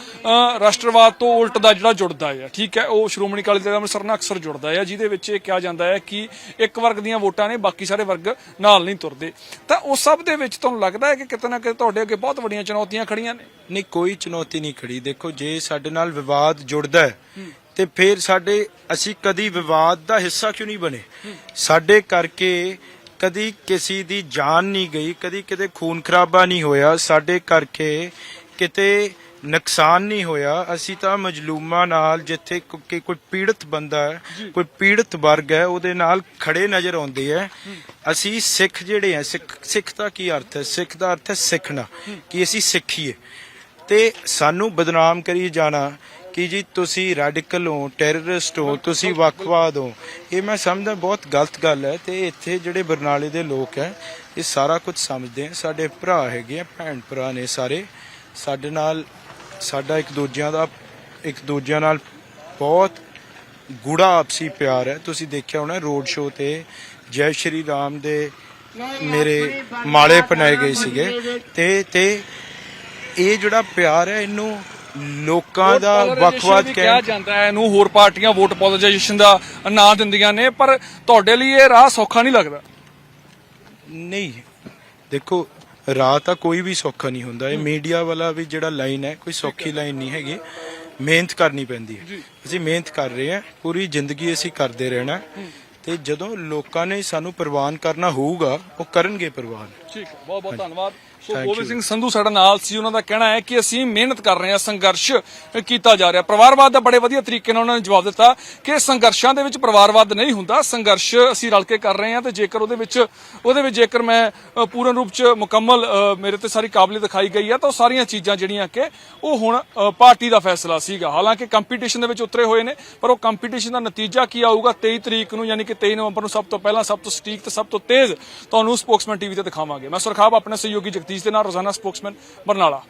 ਰਾਸ਼ਟਰਵਾਦ ਤੋਂ ਉਲਟ ਦਾ ਜਿਹੜਾ ਜੁੜਦਾ ਹੈ ਠੀਕ ਹੈ? ਉਹ ਸ਼੍ਰੋਮਣੀ ਅਕਾਲੀ ਦਲ ਅੰਮ੍ਰਿਤਸਰ ਨਾਲ ਅਕਸਰ ਜੁੜਦਾ ਹੈ ਜਿਹਦੇ ਵਿੱਚ ਇਹ ਕਿਹਾ ਜਾਂਦਾ ਹੈ ਕਿ ਇੱਕ ਵਰਗ ਦੀਆਂ ਵੋਟਾਂ ਨੇ ਬਾਕੀ ਸਾਰੇ ਵਰਗ ਨਾਲ ਨਹੀਂ ਤੁਰਦੇ। ਤਾਂ ਉਸ ਸਭ ਦੇ ਵਿੱਚ ਤੁਹਾਨੂੰ ਲੱਗਦਾ ਹੈ ਕਿ ਕਿਤੇ ਨਾ ਕਿਤੇ ਤੁਹਾਡੇ ਅੱਗੇ ਬਹੁਤ ਵੱਡੀਆਂ ਚੁਣੌਤੀਆਂ ਖੜੀਆਂ ਨੇ? ਨਹੀਂ ਕੋਈ ਚੁਣੌਤੀ ਨਹੀਂ ਖੜੀ। ਦੇਖੋ ਜੇ ਸਾਡੇ ਨਾਲ ਵਿਵਾਦ ਜੁੜਦਾ ਹੈ। ਤੇ ਫਿਰ ਸਾਡੇ ਅਸੀਂ ਕਦੀ ਵਿਵਾਦ ਦਾ ਹਿੱਸਾ ਕਿਉਂ ਨਹੀਂ ਬਣੇ? ਸਾਡੇ ਕਰਕੇ ਕਦੀ ਕਿਸੇ ਦੀ ਜਾਨ ਨਹੀਂ ਗਈ ਕਦੀ ਕਿਤੇ ਖੂਨ ਖਰਾਬਾ ਨਹੀਂ ਹੋਇਆ ਸਾਡੇ ਕਰਕੇ ਕਿਤੇ ਨੁਕਸਾਨ ਨਹੀਂ ਹੋਇਆ। ਅਸੀਂ ਤਾਂ ਮਜਲੂਮਾਂ ਨਾਲ ਜਿੱਥੇ ਕੋਈ ਪੀੜਤ ਬੰਦਾ ਹੈ ਕੋਈ ਪੀੜਤ ਵਰਗ ਹੈ ਉਹਦੇ ਨਾਲ ਖੜੇ ਨਜ਼ਰ ਆਉਂਦੇ ਹੈ। ਅਸੀਂ ਸਿੱਖ ਜਿਹੜੇ ਆ ਸਿੱਖ ਸਿੱਖ ਦਾ ਕੀ ਅਰਥ ਹੈ? ਸਿੱਖ ਦਾ ਅਰਥ ਹੈ ਸਿੱਖਣਾ ਕਿ ਅਸੀਂ ਸਿੱਖੀਏ। ਤੇ ਸਾਨੂੰ ਬਦਨਾਮ ਕਰੀ ਜਾਣਾ ਕਿ ਜੀ ਤੁਸੀਂ ਰੈਡੀਕਲ ਹੋ ਟੈਰਰਿਸਟ ਹੋ, ਤੁਸੀਂ ਵੱਖਵਾਦ ਹੋ। ਇਹ ਮੈਂ ਸਮਝਦਾ ਬਹੁਤ ਗਲਤ ਗੱਲ ਹੈ ਤੇ ਇੱਥੇ ਜਿਹੜੇ ਬਰਨਾਲੇ ਦੇ ਲੋਕ ਹੈ, ਇਹ ਸਾਰਾ ਕੁਝ ਸਮਝਦੇ ਆ ਸਾਡੇ ਭਰਾ ਹੈਗੇ ਆ, ਭੈਣ ਭਰਾ ਨੇ ਸਾਰੇ। ਸਾਡੇ ਨਾਲ, ਸਾਡਾ ਇੱਕ ਦੂਜਿਆਂ ਦਾ, ਇੱਕ ਦੂਜਿਆਂ ਨਾਲ ਬਹੁਤ ਗੂੜਾ ਆਪਸੀ ਪਿਆਰ ਹੈ। ਤੁਸੀਂ ਦੇਖਿਆ ਹੋਣਾ ਰੋਡ ਸ਼ੋਅ ਤੇ ਜੈ ਸ਼੍ਰੀ ਰਾਮ ਦੇ ਮੇਰੇ ਮਾਲੇ ਪਨਾਏ ਗਏ ਸੀਗੇ। ਤੇ ਤੇ ਇਹ ਜਿਹੜਾ ਪਿਆਰ ਹੈ, ਇਹਨੂੰ ਲੋਕਾਂ ਦਾ Polarization ਵੱਖਵਾਦ ਵੀ ਕਿਹਾ ਜਾਂਦਾ ਹੈ ਇਹਨੂੰ ਹੋਰ ਪਾਰਟੀਆਂ ਵੋਟ ਪੋਲਰਾਈਜੇਸ਼ਨ ਦਾ ਨਾਂ ਦਿੰਦੀਆਂ ਨੇ ਪਰ ਤੁਹਾਡੇ ਲਈ ਇਹ ਰਾਹ ਸੌਖਾ ਨਹੀਂ ਲੱਗਦਾ? ਨਹੀਂ ਦੇਖੋ ਰਾਹ ਤਾਂ ਕੋਈ ਵੀ ਸੌਖਾ ਨਹੀਂ ਹੁੰਦਾ। ਇਹ ਮੀਡੀਆ ਵਾਲਾ ਵੀ ਜਿਹੜਾ ਲਾਈਨ ਹੈ ਕੋਈ ਸੌਖੀ ਲਾਈਨ ਨਹੀਂ ਹੈਗੀ। ਮਿਹਨਤ ਕਰਨੀ ਪੈਂਦੀ ਹੈ। ਅਸੀਂ ਮਿਹਨਤ ਕਰ ਰਹੇ ਹਾਂ ਪੂਰੀ ਜ਼ਿੰਦਗੀ ਅਸੀਂ ਕਰਦੇ ਰਹਿਣਾ। ਤੇ ਜਦੋਂ ਲੋਕਾਂ ਨੇ ਸਾਨੂੰ ਪ੍ਰਵਾਨ ਕਰਨਾ ਹੋਊਗਾ ਉਹ ਕਰਨਗੇ ਪ੍ਰਵਾਨ। ਠੀਕ ਹੈ ਬਹੁਤ ਬਹੁਤ ਧੰਨਵਾਦ। ਸੋ ਗੋਬਿੰਦ. ਸਿੰਘ ਸੰਧੂ ਸਾਡੇ ਨਾਲ ਸੀ ਉਹਨਾਂ ਦਾ ਕਹਿਣਾ ਹੈ ਕਿ ਅਸੀਂ ਮਿਹਨਤ ਕਰ ਰਹੇ ਹਾਂ ਸੰਘਰਸ਼ ਕੀਤਾ ਜਾ ਰਿਹਾ। ਪਰਿਵਾਰਵਾਦ ਦਾ ਬੜੇ ਵਧੀਆ ਤਰੀਕੇ ਨਾਲ ਉਹਨਾਂ ਨੇ ਜਵਾਬ ਦਿੱਤਾ ਕਿ ਸੰਘਰਸ਼ਾਂ ਦੇ ਵਿੱਚ ਪਰਿਵਾਰਵਾਦ ਨਹੀਂ ਹੁੰਦਾ ਸੰਘਰਸ਼ ਅਸੀਂ ਰਲ ਕੇ ਕਰ ਰਹੇ ਹਾਂ ਤੇ ਜੇਕਰ ਉਹਦੇ ਵਿੱਚ ਉਹਦੇ ਵਿੱਚ ਜੇਕਰ ਮੈਂ ਪੂਰਨ ਰੂਪ ਚ ਮੁਕੰਮਲ ਮੇਰੇ ਤੇ ਸਾਰੀ ਕਾਬਲੀਅਤ ਦਿਖਾਈ ਗਈ ਹੈ ਤਾਂ ਉਹ ਸਾਰੀਆਂ ਚੀਜ਼ਾਂ ਜਿਹੜੀਆਂ ਕਿ ਉਹ ਹੁਣ ਪਾਰਟੀ ਦਾ ਫੈਸਲਾ ਸੀਗਾ। ਹਾਲਾਂਕਿ ਕੰਪੀਟੀਸ਼ਨ ਦੇ ਵਿੱਚ ਉਤਰੇ ਹੋਏ ਨੇ ਪਰ ਉਹ ਕੰਪੀਟੀਸ਼ਨ ਦਾ ਨਤੀਜਾ ਕੀ ਆਊਗਾ 23 ਤਰੀਕ ਨੂੰ ਯਾਨੀ ਕਿ 23 ਨਵੰਬਰ ਨੂੰ ਸਭ ਤੋਂ ਪਹਿਲਾਂ ਸਭ ਤੋਂ ਸਟੀਕ ਤੇ ਸਭ ਤੋਂ ਤੇਜ਼ ਤੁਹਾਨੂੰ ਸਪੋਕਸਮੈਨ ਟੀਵੀ ਤੇ ਦਿਖਾਵਾਂਗੇ। ਮੈਂ ਸੁਰਖਾਬ ਆਪਣੇ ਸਹਿਯੋਗੀ ਜਗਦੀਸ਼ ਦੇ ਨਾਲ ਰੋਜ਼ਾਨਾ ਸਪੋਕਸਮੈਨ ਬਰਨਾਲਾ।